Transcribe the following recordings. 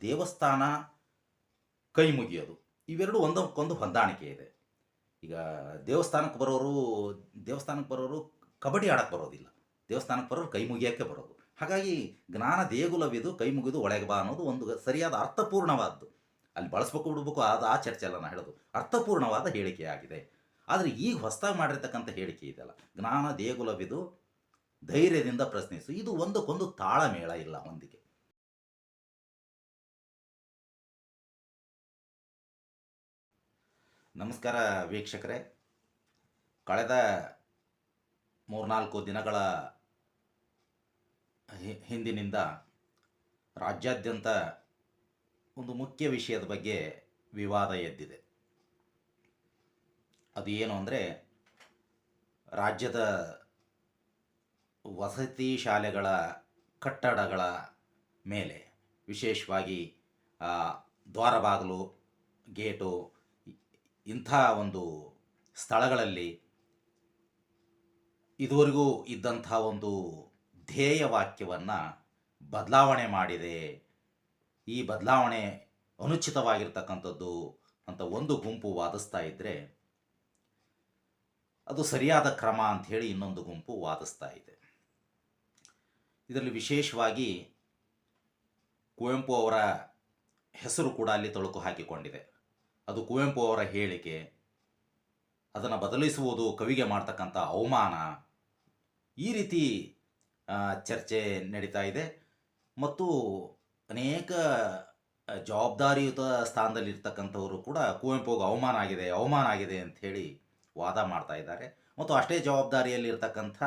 ದೇವಸ್ಥಾನ ಕೈ ಮುಗಿಯೋದು ಇವೆರಡು ಒಂದಕ್ಕೊಂದು ಹೊಂದಾಣಿಕೆ ಇದೆ. ಈಗ ದೇವಸ್ಥಾನಕ್ಕೆ ಬರೋರು ದೇವಸ್ಥಾನಕ್ಕೆ ಬರೋರು ಕಬಡ್ಡಿ ಆಡಕ್ಕೆ ಬರೋದಿಲ್ಲ. ದೇವಸ್ಥಾನಕ್ಕೆ ಬರೋರು ಕೈ ಮುಗಿಯೋಕ್ಕೆ ಬರೋದು. ಹಾಗಾಗಿ ಜ್ಞಾನ ದೇಗುಲವಿದು, ಕೈ ಮುಗಿದು ಒಳಗೆ ಬಾ ಅನ್ನೋದು ಒಂದು ಸರಿಯಾದ ಅರ್ಥಪೂರ್ಣವಾದ್ದು. ಅಲ್ಲಿ ಬಳಸ್ಬೇಕು ಬಿಡ್ಬೇಕು ಅದು ಆ ಚರ್ಚೆ ಅಲ್ಲ ನಾನು ಹೇಳೋದು. ಅರ್ಥಪೂರ್ಣವಾದ ಹೇಳಿಕೆಯಾಗಿದೆ ಆದರೆ ಈಗ ಹೊಸದಾಗಿ ಮಾಡಿರ್ತಕ್ಕಂಥ ಹೇಳಿಕೆ ಇದೆಯಲ್ಲ. ಜ್ಞಾನ ದೇಗುಲವಿದು ಧೈರ್ಯದಿಂದ ಪ್ರಶ್ನಿಸು. ಇದು ಒಂದಕ್ಕೊಂದು ತಾಳಮೇಳ ಇಲ್ಲ ಒಂದಿಗೆ ನಮಸ್ಕಾರ ವೀಕ್ಷಕರೇ. ಕಳೆದ ಮೂರ್ನಾಲ್ಕು ದಿನಗಳ ಹಿಂದಿನಿಂದ ರಾಜ್ಯಾದ್ಯಂತ ಒಂದು ಮುಖ್ಯ ವಿಷಯದ ಬಗ್ಗೆ ವಿವಾದ ಎದ್ದಿದೆ. ಅದು ಏನು ಅಂದರೆ ರಾಜ್ಯದ ವಸತಿ ಶಾಲೆಗಳ ಕಟ್ಟಡಗಳ ಮೇಲೆ ವಿಶೇಷವಾಗಿ ಆ, ದ್ವಾರ ಗೇಟು ಇಂಥ ಒಂದು ಸ್ಥಳಗಳಲ್ಲಿ ಇದುವರೆಗೂ ಇದ್ದಂಥ ಒಂದು ಧ್ಯೇಯ ವಾಕ್ಯವನ್ನು ಬದಲಾವಣೆ ಮಾಡಿದೆ. ಈ ಬದಲಾವಣೆ ಅನುಚಿತವಾಗಿರ್ತಕ್ಕಂಥದ್ದು ಅಂತ ಒಂದು ಗುಂಪು ವಾದಿಸ್ತಾ ಇದ್ದರೆ ಅದು ಸರಿಯಾದ ಕ್ರಮ ಅಂಥೇಳಿ ಇನ್ನೊಂದು ಗುಂಪು ವಾದಿಸ್ತಾ ಇದೆ. ಇದರಲ್ಲಿ ವಿಶೇಷವಾಗಿ ಕುವೆಂಪು ಅವರ ಹೆಸರು ಕೂಡ ಅಲ್ಲಿ ತೊಳಕು ಹಾಕಿಕೊಂಡಿದೆ. ಅದು ಕುವೆಂಪು ಅವರ ಹೇಳಿಕೆ. ಅದನ್ನು ಬದಲಿಸುವುದು ಕವಿಗೆ ಮಾಡ್ತಕ್ಕಂಥ ಅವಮಾನ. ಈ ರೀತಿ ಚರ್ಚೆ ನಡೀತಾ ಇದೆ. ಮತ್ತು ಅನೇಕ ಜವಾಬ್ದಾರಿಯುತ ಸ್ಥಾನದಲ್ಲಿರ್ತಕ್ಕಂಥವರು ಕೂಡ ಕುವೆಂಪುಗೆ ಅವಮಾನ ಆಗಿದೆ ಅವಮಾನ ಆಗಿದೆ ಅಂತ ಹೇಳಿ ವಾದ ಮಾಡ್ತಾ ಇದ್ದಾರೆ. ಮತ್ತು ಅಷ್ಟೇ ಜವಾಬ್ದಾರಿಯಲ್ಲಿರ್ತಕ್ಕಂಥ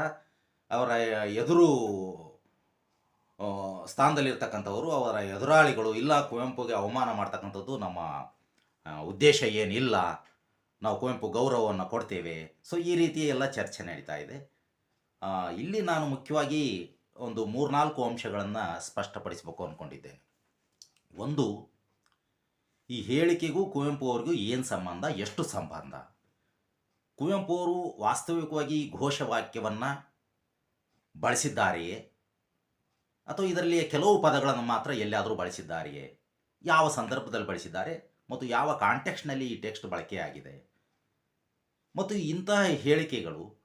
ಅವರ ಎದುರು ಸ್ಥಾನದಲ್ಲಿರ್ತಕ್ಕಂಥವರು, ಅವರ ಎದುರಾಳಿಗಳು ಇಲ್ಲ, ಕುವೆಂಪುಗೆ ಅವಮಾನ ಮಾಡ್ತಕ್ಕಂಥದ್ದು ನಮ್ಮ ಉದ್ದೇಶ ಏನಿಲ್ಲ, ನಾವು ಕುವೆಂಪು ಗೌರವವನ್ನು ಕೊಡ್ತೇವೆ. ಸೊ ಈ ರೀತಿ ಎಲ್ಲ ಚರ್ಚೆ ನಡೀತಾ ಇದೆ. ಇಲ್ಲಿ ನಾನು ಮುಖ್ಯವಾಗಿ ಒಂದು ಮೂರ್ನಾಲ್ಕು ಅಂಶಗಳನ್ನು ಸ್ಪಷ್ಟಪಡಿಸಬೇಕು ಅಂದ್ಕೊಂಡಿದ್ದೇನೆ ಒಂದು, ಈ ಹೇಳಿಕೆಗೂ ಕುವೆಂಪು ಅವ್ರಿಗೂ ಏನು ಸಂಬಂಧ, ಎಷ್ಟು ಸಂಬಂಧ? ಕುವೆಂಪು ಅವರು ವಾಸ್ತವಿಕವಾಗಿ ಘೋಷವಾಕ್ಯವನ್ನು ಬಳಸಿದ್ದಾರೆಯೇ? ಅಥವಾ ಇದರಲ್ಲಿ ಕೆಲವು ಪದಗಳನ್ನು ಮಾತ್ರ ಎಲ್ಲಿಯಾದರೂ ಬಳಸಿದ್ದಾರೆಯೇ? ಯಾವ ಸಂದರ್ಭದಲ್ಲಿ ಬಳಸಿದ್ದಾರೆ? ಮತ್ತು ಯಾವ ಕಾಂಟೆಕ್ಸ್ಟ್ನಲ್ಲಿ ಈ ಟೆಕ್ಸ್ಟ್ ಬಳಕೆಯಾಗಿದೆ ಮತ್ತು ಇಂತಹ ಹೇಳಿಕೆಗಳು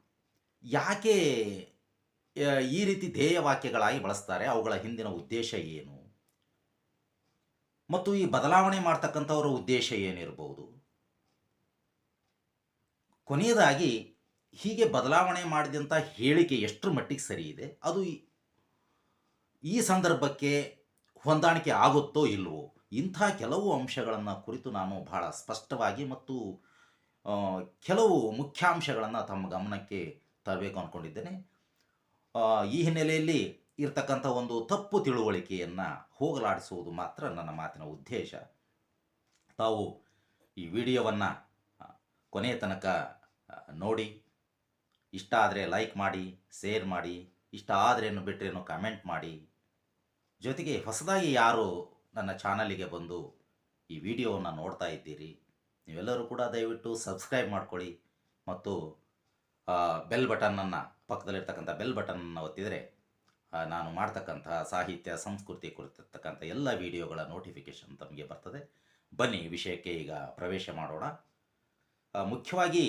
ಯಾಕೆ ಈ ರೀತಿ ಧ್ಯೇಯ ವಾಕ್ಯಗಳಾಗಿ ಬಳಸ್ತಾರೆ? ಅವುಗಳ ಹಿಂದಿನ ಉದ್ದೇಶ ಏನು? ಮತ್ತು ಈ ಬದಲಾವಣೆ ಮಾಡ್ತಕ್ಕಂಥವರ ಉದ್ದೇಶ ಏನಿರಬಹುದು ಕೊನೆಯದಾಗಿ, ಹೀಗೆ ಬದಲಾವಣೆ ಮಾಡಿದಂಥ ಹೇಳಿಕೆ ಎಷ್ಟು ಮಟ್ಟಿಗೆ ಸರಿ ಇದೆ? ಅದು ಈ- ಸಂದರ್ಭಕ್ಕೆ ಹೊಂದಾಣಿಕೆ ಆಗುತ್ತೋ ಇಲ್ವೋ? ಇಂಥ ಕೆಲವು ಅಂಶಗಳನ್ನು ಕುರಿತು ನಾನು ಬಹಳ ಸ್ಪಷ್ಟವಾಗಿ ಮತ್ತು ಕೆಲವು ಮುಖ್ಯಾಂಶಗಳನ್ನು ತಮ್ಮ ಗಮನಕ್ಕೆ ತರಬೇಕು ಅಂದ್ಕೊಂಡಿದ್ದೇನೆ ಈ ಹಿನ್ನೆಲೆಯಲ್ಲಿ ಇರತಕ್ಕಂಥ ಒಂದು ತಪ್ಪು ತಿಳುವಳಿಕೆಯನ್ನು ಹೋಗಲಾಡಿಸುವುದು ಮಾತ್ರ ನನ್ನ ಮಾತಿನ ಉದ್ದೇಶ. ತಾವು ಈ ವಿಡಿಯೋವನ್ನು ಕೊನೆಯ ತನಕ ನೋಡಿ, ಇಷ್ಟ ಆದರೆ ಲೈಕ್ ಮಾಡಿ, ಶೇರ್ ಮಾಡಿ, ಇಷ್ಟ ಆದರೆ ಬಿಟ್ಟರೇನು ಕಮೆಂಟ್ ಮಾಡಿ. ಜೊತೆಗೆ ಹೊಸದಾಗಿ ಯಾರು ನನ್ನ ಚಾನಲಿಗೆ ಬಂದು ಈ ವಿಡಿಯೋವನ್ನು ನೋಡ್ತಾ ಇದ್ದೀರಿ, ನೀವೆಲ್ಲರೂ ಕೂಡ ದಯವಿಟ್ಟು ಸಬ್ಸ್ಕ್ರೈಬ್ ಮಾಡ್ಕೊಳ್ಳಿ ಮತ್ತು ಬೆಲ್ ಬಟನನ್ನು, ಪಕ್ಕದಲ್ಲಿರ್ತಕ್ಕಂಥ ಬೆಲ್ ಬಟನನ್ನು ಒತ್ತಿದರೆ ನಾನು ಮಾಡ್ತಕ್ಕಂಥ ಸಾಹಿತ್ಯ, ಸಂಸ್ಕೃತಿ ಕುರಿತಿರ್ತಕ್ಕಂಥ ಎಲ್ಲ ವಿಡಿಯೋಗಳ ನೋಟಿಫಿಕೇಶನ್ ತಮಗೆ ಬರ್ತದೆ. ಬನ್ನಿ ವಿಷಯಕ್ಕೆ ಈಗ ಪ್ರವೇಶ ಮಾಡೋಣ. ಮುಖ್ಯವಾಗಿ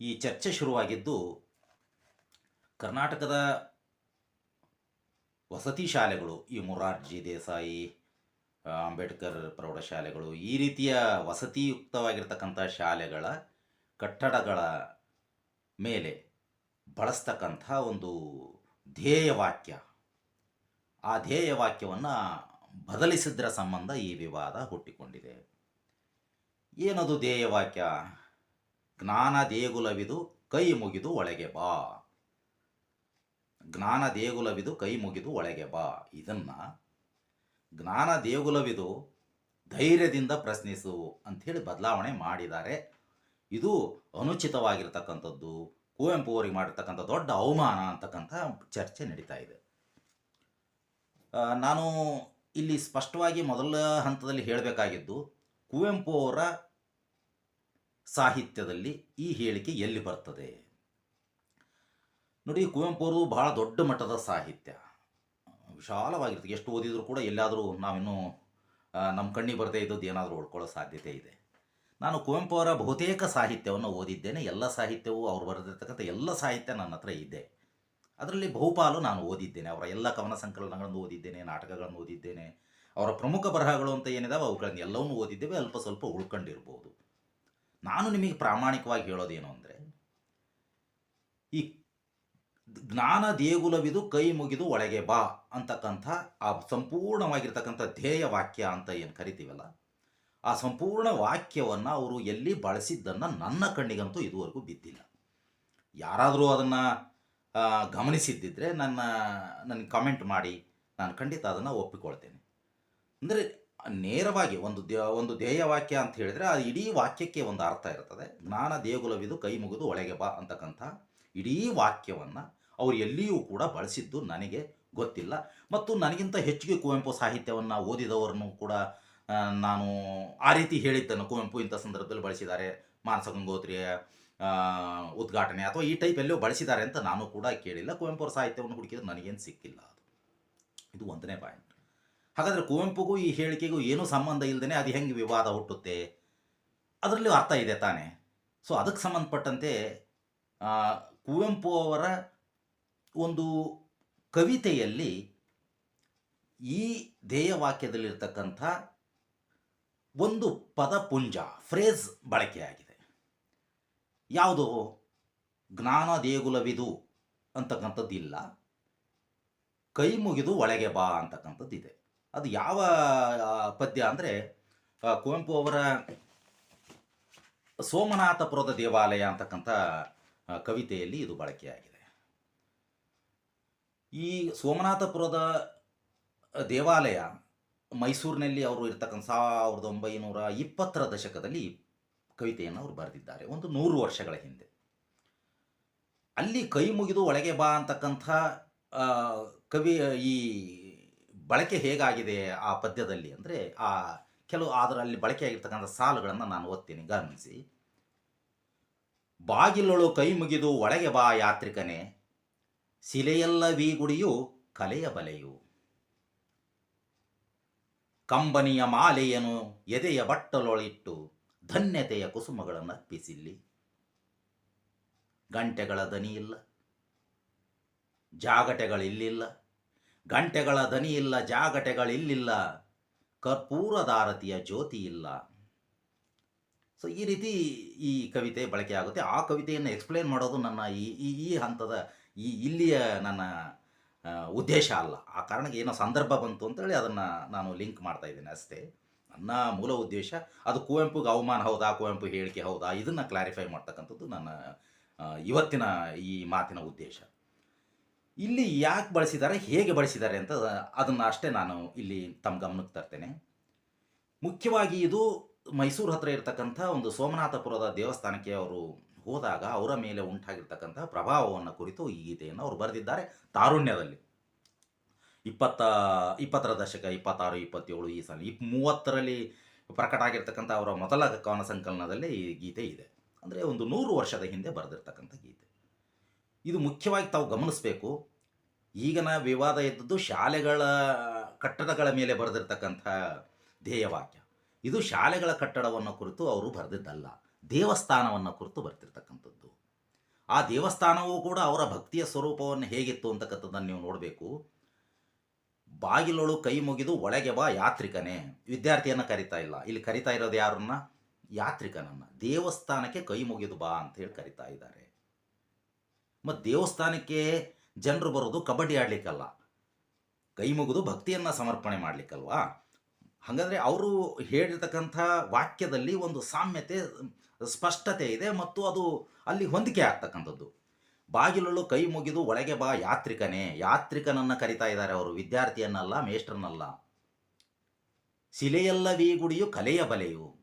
ಈ ಚರ್ಚೆ ಶುರುವಾಗಿದ್ದು, ಕರ್ನಾಟಕದ ವಸತಿ ಶಾಲೆಗಳು, ಈ ಮೊರಾರ್ಜಿ ದೇಸಾಯಿ ಅಂಬೇಡ್ಕರ್ ಪ್ರೌಢಶಾಲೆಗಳು, ಈ ರೀತಿಯ ವಸತಿಯುಕ್ತವಾಗಿರ್ತಕ್ಕಂಥ ಶಾಲೆಗಳ ಕಟ್ಟಡಗಳ ಮೇಲೆ ಬಳಸ್ತಕ್ಕಂಥ ಒಂದು ಧ್ಯೇಯವಾಕ್ಯ. ಆ ಧ್ಯೇಯವಾಕ್ಯವನ್ನು ಬದಲಿಸಿದ್ರ ಸಂಬಂಧ ಈ ವಿವಾದ ಹುಟ್ಟಿಕೊಂಡಿದೆ. ಏನದು ಧ್ಯೇಯವಾಕ್ಯ? ಜ್ಞಾನ ದೇಗುಲವಿದು, ಕೈ ಮುಗಿದು ಒಳಗೆ ಬಾ. ಜ್ಞಾನ ದೇಗುಲವಿದು ಕೈ ಮುಗಿದು ಒಳಗೆ ಬಾ. ಇದನ್ನ ಜ್ಞಾನ ದೇಗುಲವಿದು ಧೈರ್ಯದಿಂದ ಪ್ರಶ್ನಿಸು ಅಂಥೇಳಿ ಬದಲಾವಣೆ ಮಾಡಿದ್ದಾರೆ. ಇದು ಅನುಚಿತವಾಗಿರ್ತಕ್ಕಂಥದ್ದು, ಕುವೆಂಪು ಅವರಿಗೆ ಮಾಡಿರ್ತಕ್ಕಂಥ ದೊಡ್ಡ ಅವಮಾನ ಅಂತಕ್ಕಂಥ ಚರ್ಚೆ ನಡೀತಾ ಇದೆ. ನಾನು ಇಲ್ಲಿ ಸ್ಪಷ್ಟವಾಗಿ ಮೊದಲ ಹಂತದಲ್ಲಿ ಹೇಳಬೇಕಾಗಿದ್ದು, ಕುವೆಂಪು ಅವರ ಸಾಹಿತ್ಯದಲ್ಲಿ ಈ ಹೇಳಿಕೆ ಎಲ್ಲಿ ಬರ್ತದೆ? ನೋಡಿ ಕುವೆಂಪು ಅವರು ಬಹಳ ದೊಡ್ಡ ಮಟ್ಟದ ಸಾಹಿತ್ಯ. ವಿಶಾಲವಾಗಿರ್ತದೆ ಎಷ್ಟು ಓದಿದರೂ ಕೂಡ ಎಲ್ಲಾದರೂ ನಾವಿನ್ನೂ ನಮ್ಮ ಕಣ್ಣಿಗೆ ಬರದೇ ಇದ್ದದ್ದು ಏನಾದರೂ ಉಳ್ಕೊಳ್ಳೋ ಸಾಧ್ಯತೆ ಇದೆ. ನಾನು ಕುವೆಂಪು ಅವರ ಬಹುತೇಕ ಸಾಹಿತ್ಯವನ್ನು ಓದಿದ್ದೇನೆ. ಎಲ್ಲ ಸಾಹಿತ್ಯವೂ ಅವ್ರು ಬರೆದಿರ್ತಕ್ಕಂಥ ಎಲ್ಲ ಸಾಹಿತ್ಯ ನನ್ನ ಹತ್ರ ಇದೆ. ಅದರಲ್ಲಿ ಬಹುಪಾಲು ನಾನು ಓದಿದ್ದೇನೆ. ಅವರ ಎಲ್ಲ ಕವನ ಸಂಕಲನಗಳನ್ನು ಓದಿದ್ದೇನೆ, ನಾಟಕಗಳನ್ನು ಓದಿದ್ದೇನೆ. ಅವರ ಪ್ರಮುಖ ಬರಹಗಳು ಅಂತ ಏನಿದಾವೆ ಅವುಗಳನ್ನು ಎಲ್ಲವನ್ನೂ ಓದಿದ್ದೇವೆ. ಅಲ್ಪ ಸ್ವಲ್ಪ ಉಳ್ಕೊಂಡಿರ್ಬೋದು. ನಾನು ನಿಮಗೆ ಪ್ರಾಮಾಣಿಕವಾಗಿ ಹೇಳೋದೇನು ಅಂದರೆ, ಈ ಜ್ಞಾನ ದೇಗುಲವಿದು ಕೈ ಮುಗಿದು ಒಳಗೆ ಬಾ ಅಂತಕ್ಕಂಥ ಆ ಸಂಪೂರ್ಣವಾಗಿರ್ತಕ್ಕಂಥ ಧ್ಯೇಯ ವಾಕ್ಯ ಅಂತ ಏನು ಕರಿತೀವಲ್ಲ? ಆ ಸಂಪೂರ್ಣ ವಾಕ್ಯವನ್ನು ಅವರು ಎಲ್ಲಿ ಬಳಸಿದ್ದನ್ನು ನನ್ನ ಕಣ್ಣಿಗಂತೂ ಇದುವರೆಗೂ ಬಿದ್ದಿಲ್ಲ. ಯಾರಾದರೂ ಅದನ್ನು ಗಮನಿಸಿದ್ದಿದ್ರೆ ನನ್ನ ನನಗೆ ಕಮೆಂಟ್ ಮಾಡಿ ನಾನು ಖಂಡಿತ ಅದನ್ನು ಒಪ್ಪಿಕೊಳ್ತೇನೆ. ಅಂದರೆ ನೇರವಾಗಿ ಒಂದು ಒಂದು ಧ್ಯೇಯ ವಾಕ್ಯ ಅಂತ ಹೇಳಿದರೆ ಆ ಇಡೀ ವಾಕ್ಯಕ್ಕೆ ಒಂದು ಅರ್ಥ ಇರ್ತದೆ. ಜ್ಞಾನ ದೇಗುಲವಿದು ಕೈ ಮುಗಿದು ಒಳಗೆ ಬಾ ಅಂತಕ್ಕಂಥ ಇಡೀ ವಾಕ್ಯವನ್ನು ಅವರು ಎಲ್ಲಿಯೂ ಕೂಡ ಬಳಸಿದ್ದು ನನಗೆ ಗೊತ್ತಿಲ್ಲ. ಮತ್ತು ನನಗಿಂತ ಹೆಚ್ಚಿಗೆ ಕುವೆಂಪು ಸಾಹಿತ್ಯವನ್ನು ಓದಿದವರನ್ನು ಕೂಡ ನಾನು ಆ ರೀತಿ ಹೇಳಿದ್ದನ್ನು ಕುವೆಂಪು ಇಂಥ ಸಂದರ್ಭದಲ್ಲಿ ಬಳಸಿದ್ದಾರೆ. ಮಾನಸ ಗಂಗೋತ್ರಿಯ ಉದ್ಘಾಟನೆ ಅಥವಾ ಈ ಟೈಪ್ ಎಲ್ಲೋ ಬಳಸಿದ್ದಾರೆ ಅಂತ ನಾನು ಕೂಡ ಕೇಳಿಲ್ಲ. ಕುವೆಂಪು ಅವರ ಸಾಹಿತ್ಯವನ್ನು ಹುಡುಕಿದ್ರೆ ನನಗೇನು ಸಿಕ್ಕಿಲ್ಲ ಅದು. ಇದು ಒಂದನೇ ಪಾಯಿಂಟ್. ಹಾಗಾದರೆ ಕುವೆಂಪುಗೂ ಈ ಹೇಳಿಕೆಗೂ ಏನೂ ಸಂಬಂಧ ಇಲ್ಲದೇ ಅದು ಹೆಂಗೆ ವಿವಾದ ಹುಟ್ಟುತ್ತೆ? ಅದರಲ್ಲಿ ಅರ್ಥ ಇದೆ ತಾನೇ. ಸೊ ಅದಕ್ಕೆ ಸಂಬಂಧಪಟ್ಟಂತೆ ಕುವೆಂಪು ಅವರ ಒಂದು ಕವಿತೆಯಲ್ಲಿ ಈ ಧ್ಯೇಯವಾಕ್ಯದಲ್ಲಿರ್ತಕ್ಕಂಥ ಒಂದು ಪದಪುಂಜ ಫ್ರೇಸ್ ಬಳಕೆಯಾಗಿದೆ. ಯಾವುದು ಜ್ಞಾನ ದೇಗುಲವಿದು ಅಂತಕ್ಕಂಥದ್ದಿಲ್ಲ. ಕೈ ಮುಗಿದು ಒಳಗೆ ಬಾ ಅಂತಕ್ಕಂಥದ್ದಿದೆ. ಅದು ಯಾವ ಪದ್ಯ ಅಂದರೆ ಕುವೆಂಪು ಅವರ ಸೋಮನಾಥಪುರದ ದೇವಾಲಯ ಅಂತಕ್ಕಂಥ ಕವಿತೆಯಲ್ಲಿ ಇದು ಬಳಕೆಯಾಗಿದೆ. ಈ ಸೋಮನಾಥಪುರದ ದೇವಾಲಯ ಮೈಸೂರಿನಲ್ಲಿ ಅವರು ಇರ್ತಕ್ಕಂಥ ಸಾವಿರದ ಒಂಬೈನೂರ ಇಪ್ಪತ್ತರ ದಶಕದಲ್ಲಿ ಕವಿತೆಯನ್ನು ಅವರು ಬರೆದಿದ್ದಾರೆ. ಒಂದು ನೂರು ವರ್ಷಗಳ ಹಿಂದೆ. ಅಲ್ಲಿ ಕೈ ಮುಗಿದು ಒಳಗೆ ಬಾ ಅಂತಕ್ಕಂಥ ಕವಿ, ಈ ಬಳಕೆ ಹೇಗಾಗಿದೆ ಆ ಪದ್ಯದಲ್ಲಿ ಅಂದರೆ, ಆ ಕೆಲವು ಅದರಲ್ಲಿ ಬಳಕೆಯಾಗಿರ್ತಕ್ಕಂಥ ಸಾಲುಗಳನ್ನು ನಾನು ಓದ್ತೀನಿ, ಗಮನಿಸಿ. ಬಾಗಿಲೊಳು ಕೈ ಮುಗಿದು ಒಳಗೆ ಬಾ ಯಾತ್ರಿಕನೇ ಶಿಲೆಯಲ್ಲ ವೀಗುಡಿಯು ಕಲೆಯ ಬಲೆಯು. ಕಂಬನಿಯ ಮಾಲೆಯನು ಎದೆಯ ಬಟ್ಟಲೊಳಿಟ್ಟು ಧನ್ಯತೆಯ ಕುಸುಮಗಳನ್ನು ಅರ್ಪಿಸಿಲ್ಲಿ. ಗಂಟೆಗಳ ದನಿಯಿಲ್ಲ ಜಾಗಟೆಗಳಿಲ್ಲಿಲ್ಲ. ಗಂಟೆಗಳ ದನಿಯಿಲ್ಲ ಜಾಗಟೆಗಳಿಲ್ಲಿಲ್ಲ. ಕರ್ಪೂರದಾರತಿಯ ಜ್ಯೋತಿ ಇಲ್ಲ. ಸೊ ಈ ರೀತಿ ಈ ಕವಿತೆ ಬಳಕೆ ಆಗುತ್ತೆ ಆ ಕವಿತೆಯನ್ನು ಎಕ್ಸ್ಪ್ಲೇನ್ ಮಾಡೋದು ನನ್ನ ಈ ಈ ಹಂತದ ಈ ಇಲ್ಲಿಯ ನನ್ನ ಉದ್ದೇಶ ಅಲ್ಲ. ಆ ಕಾರಣಕ್ಕೆ ಏನೋ ಸಂದರ್ಭ ಬಂತು ಅಂತೇಳಿ ಅದನ್ನು ನಾನು ಲಿಂಕ್ ಮಾಡ್ತಾ ಇದ್ದೀನಿ ಅಷ್ಟೇ. ನನ್ನ ಮೂಲ ಉದ್ದೇಶ, ಅದು ಕುವೆಂಪುಗೆ ಅವಮಾನ ಹೌದಾ, ಕುವೆಂಪು ಹೇಳಿಕೆ ಹೌದಾ, ಇದನ್ನು ಕ್ಲಾರಿಫೈ ಮಾಡ್ತಕ್ಕಂಥದ್ದು ನನ್ನ ಇವತ್ತಿನ ಈ ಮಾತಿನ ಉದ್ದೇಶ. ಇಲ್ಲಿ ಯಾಕೆ ಬಳಸಿದ್ದಾರೆ, ಹೇಗೆ ಬಳಸಿದ್ದಾರೆ ಅಂತ ಅದನ್ನು ಅಷ್ಟೇ ನಾನು ಇಲ್ಲಿ ತಮ್ಮ ಗಮನಕ್ಕೆ ತರ್ತೇನೆ. ಮುಖ್ಯವಾಗಿ ಇದು ಮೈಸೂರು ಹತ್ರ ಇರತಕ್ಕಂಥ ಒಂದು ಸೋಮನಾಥಪುರದ ದೇವಸ್ಥಾನಕ್ಕೆ ಅವರು ಹೋದಾಗ ಅವರ ಮೇಲೆ ಉಂಟಾಗಿರ್ತಕ್ಕಂತಹ ಪ್ರಭಾವವನ್ನು ಕುರಿತು ಈ ಗೀತೆಯನ್ನು ಅವರು ಬರೆದಿದ್ದಾರೆ ತಾರುಣ್ಯದಲ್ಲಿ. ಇಪ್ಪತ್ತ, ಇಪ್ಪತ್ತರ ದಶಕ, ಇಪ್ಪತ್ತಾರು, ಇಪ್ಪತ್ತೇಳು ಈ ಸಲ ಇಪ್ಪ ಮೂವತ್ತರಲ್ಲಿ ಪ್ರಕಟ ಆಗಿರ್ತಕ್ಕಂಥ ಅವರ ಮೊದಲ ಕವನ ಸಂಕಲನದಲ್ಲಿ ಈ ಗೀತೆ ಇದೆ. ಅಂದರೆ ಒಂದು ನೂರು ವರ್ಷದ ಹಿಂದೆ ಬರೆದಿರ್ತಕ್ಕಂಥ ಗೀತೆ. ಇದು ಮುಖ್ಯವಾಗಿ ತಾವು ಗಮನಿಸಬೇಕು. ಈಗಿನ ವಿವಾದ ಇದ್ದದ್ದು ಶಾಲೆಗಳ ಕಟ್ಟಡಗಳ ಮೇಲೆ ಬರೆದಿರ್ತಕ್ಕಂಥ ಧ್ಯೇಯವಾಕ್ಯ. ಇದು ಶಾಲೆಗಳ ಕಟ್ಟಡವನ್ನು ಕುರಿತು ಅವರು ಬರೆದಿದ್ದಲ್ಲ. ದೇವಸ್ಥಾನವನ್ನು ಕುರಿತು ಬರ್ತಿರ್ತಕ್ಕಂಥದ್ದು. ಆ ದೇವಸ್ಥಾನವೂ ಕೂಡ ಅವರ ಭಕ್ತಿಯ ಸ್ವರೂಪವನ್ನು ಹೇಗಿತ್ತು ಅಂತಕ್ಕಂಥದ್ದನ್ನು ನೀವು ನೋಡಬೇಕು. ಬಾಗಿಲೊಳು ಕೈ ಮುಗಿದು ಒಳಗೆ ಬಾ ಯಾತ್ರಿಕನೇ. ವಿದ್ಯಾರ್ಥಿಯನ್ನು ಕರಿತಾ ಇಲ್ಲ. ಇಲ್ಲಿ ಕರಿತಾ ಇರೋದು ಯಾರನ್ನ? ಯಾತ್ರಿಕನನ್ನ. ದೇವಸ್ಥಾನಕ್ಕೆ ಕೈ ಮುಗಿದು ಬಾ ಅಂತ ಹೇಳಿ ಕರಿತಾ ಇದ್ದಾರೆ. ಮತ್ತು ದೇವಸ್ಥಾನಕ್ಕೆ ಜನರು ಬರೋದು ಕಬಡ್ಡಿ ಆಡಲಿಕ್ಕಲ್ಲ. ಕೈ ಮುಗಿದು ಭಕ್ತಿಯನ್ನು ಸಮರ್ಪಣೆ ಮಾಡಲಿಕ್ಕಲ್ವಾ? ಹಾಗಾದರೆ ಅವರು ಹೇಳಿರ್ತಕ್ಕಂಥ ವಾಕ್ಯದಲ್ಲಿ ಒಂದು ಸಾಮ್ಯತೆ ಸ್ಪಷ್ಟತೆ ಇದೆ ಮತ್ತು ಅದು ಅಲ್ಲಿ ಹೊಂದಿಕೆ ಆಗ್ತಕ್ಕಂಥದ್ದು. ಬಾಗಿಲು ಕೈ ಮುಗಿದು ಒಳಗೆ ಬಾ ಯಾತ್ರಿಕನೇ. ಯಾತ್ರಿಕನನ್ನು ಕರಿತಾ ಇದ್ದಾರೆ ಅವರು, ವಿದ್ಯಾರ್ಥಿಯನ್ನಲ್ಲ, ಮೇಷ್ಟ್ರನ್ನಲ್ಲ. ಶಿಲೆಯಲ್ಲ ಗುಡಿಯು ಕಲೆಯ ಬಲೆಯು.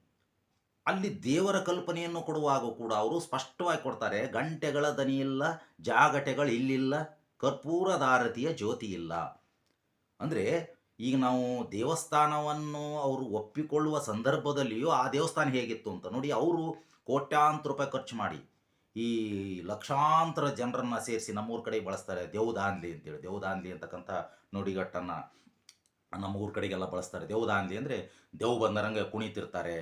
ಅಲ್ಲಿ ದೇವರ ಕಲ್ಪನೆಯನ್ನು ಕೊಡುವಾಗ ಕೂಡ ಅವರು ಸ್ಪಷ್ಟವಾಗಿ ಕೊಡ್ತಾರೆ, ಗಂಟೆಗಳ ದನಿಯಿಲ್ಲ ಜಾಗಟೆಗಳು ಇಲ್ಲಿಲ್ಲ ಕರ್ಪೂರದಾರತಿಯ ಜ್ಯೋತಿ ಇಲ್ಲ. ಅಂದರೆ ಈಗ ನಾವು ದೇವಸ್ಥಾನವನ್ನು ಅವರು ಒಪ್ಪಿಕೊಳ್ಳುವ ಸಂದರ್ಭದಲ್ಲಿಯೂ ಆ ದೇವಸ್ಥಾನ ಹೇಗಿತ್ತು ಅಂತ ನೋಡಿ ಅವರು ಕೋಟ್ಯಾಂತರ ರೂಪಾಯಿ ಖರ್ಚು ಮಾಡಿ ಈ ಲಕ್ಷಾಂತರ ಜನರನ್ನು ಸೇರಿಸಿ ನಮ್ಮೂರ ಕಡೆ ಬಳಸ್ತಾರೆ ದೇವದಾನ್ಲಿ ಅಂತೇಳಿ. ದೇವದಾನ್ಲಿ ಅಂತಕ್ಕಂಥ ನುಡಿಗಟ್ಟನ್ನು ನಮ್ಮ ಊರ ಕಡೆಗೆಲ್ಲ ಬಳಸ್ತಾರೆ. ದೇವದಾನ್ಲಿ ಅಂದರೆ ದೇವ್ ಬಂದರಂಗೆ ಕುಣಿತಿರ್ತಾರೆ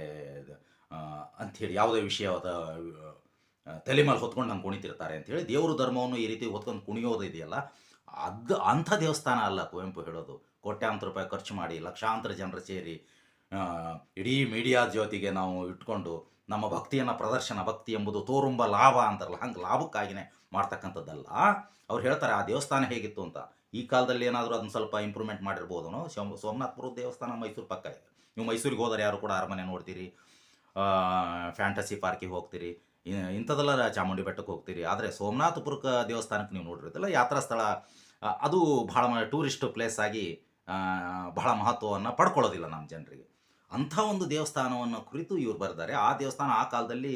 ಅಂಥೇಳಿ ಯಾವುದೇ ವಿಷಯವಾದ ತಲೆಮೇಲೆ ತಲೆ ಮೇಲೆ ಹೊತ್ಕೊಂಡು ನಂಗೆ ಕುಣಿತಿರ್ತಾರೆ ಅಂಥೇಳಿ ದೇವರು ಧರ್ಮವನ್ನು ಈ ರೀತಿ ಹೊತ್ಕೊಂಡು ಕುಣಿಯೋದು ಇದೆಯಲ್ಲ, ಅದು ಅಂಥ ದೇವಸ್ಥಾನ ಅಲ್ಲ ಕುವೆಂಪು ಹೇಳೋದು. ಕೋಟ್ಯಾಂತರ ರೂಪಾಯಿ ಖರ್ಚು ಮಾಡಿ ಲಕ್ಷಾಂತರ ಜನರು ಸೇರಿ ಇಡೀ ಮೀಡಿಯಾ ಜ್ಯೋತಿಗೆ ನಾವು ಇಟ್ಕೊಂಡು ನಮ್ಮ ಭಕ್ತಿಯನ್ನು ಪ್ರದರ್ಶನ, ಭಕ್ತಿ ಎಂಬುದು ತೋರುಂಬ ಲಾಭ ಅಂತಾರಲ್ಲ, ಹಂಗೆ ಲಾಭಕ್ಕಾಗಿನೇ ಮಾಡ್ತಕ್ಕಂಥದ್ದಲ್ಲ. ಅವ್ರು ಹೇಳ್ತಾರೆ, ಆ ದೇವಸ್ಥಾನ ಹೇಗಿತ್ತು ಅಂತ. ಈ ಕಾಲದಲ್ಲಿ ಏನಾದರೂ ಅದನ್ನ ಸ್ವಲ್ಪ ಇಂಪ್ರೂವ್ಮೆಂಟ್ ಮಾಡಿರ್ಬೋದು ಸೋಮ, ಸೋಮನಾಥಪುರ ದೇವಸ್ಥಾನ ಮೈಸೂರು ಪಕ್ಕ ಇದೆ ನೀವು ಮೈಸೂರಿಗೆ ಹೋದರೆ ಯಾರು ಕೂಡ ಅರಮನೆ ನೋಡ್ತೀರಿ ಫ್ಯಾಂಟಸಿ ಪಾರ್ಕಿಗೆ ಹೋಗ್ತೀರಿ ಇಂಥದ್ದೆಲ್ಲ ಚಾಮುಂಡಿ ಬೆಟ್ಟಕ್ಕೆ ಹೋಗ್ತೀರಿ. ಆದರೆ ಸೋಮನಾಥಪುರಕ್ಕೆ ದೇವಸ್ಥಾನಕ್ಕೆ ನೀವು ನೋಡಿರ್ತಿಲ್ಲ ಯಾತ್ರಾ ಸ್ಥಳ ಅದು ಭಾಳ ಟೂರಿಸ್ಟ್ ಪ್ಲೇಸ್ ಆಗಿ ಬಹಳ ಮಹತ್ವವನ್ನು ಪಡ್ಕೊಳ್ಳೋದಿಲ್ಲ ನಮ್ಮ ಜನರಿಗೆ. ಅಂಥ ಒಂದು ದೇವಸ್ಥಾನವನ್ನು ಕುರಿತು ಇವರು ಬರೆದಾರೆ. ಆ ದೇವಸ್ಥಾನ ಆ ಕಾಲದಲ್ಲಿ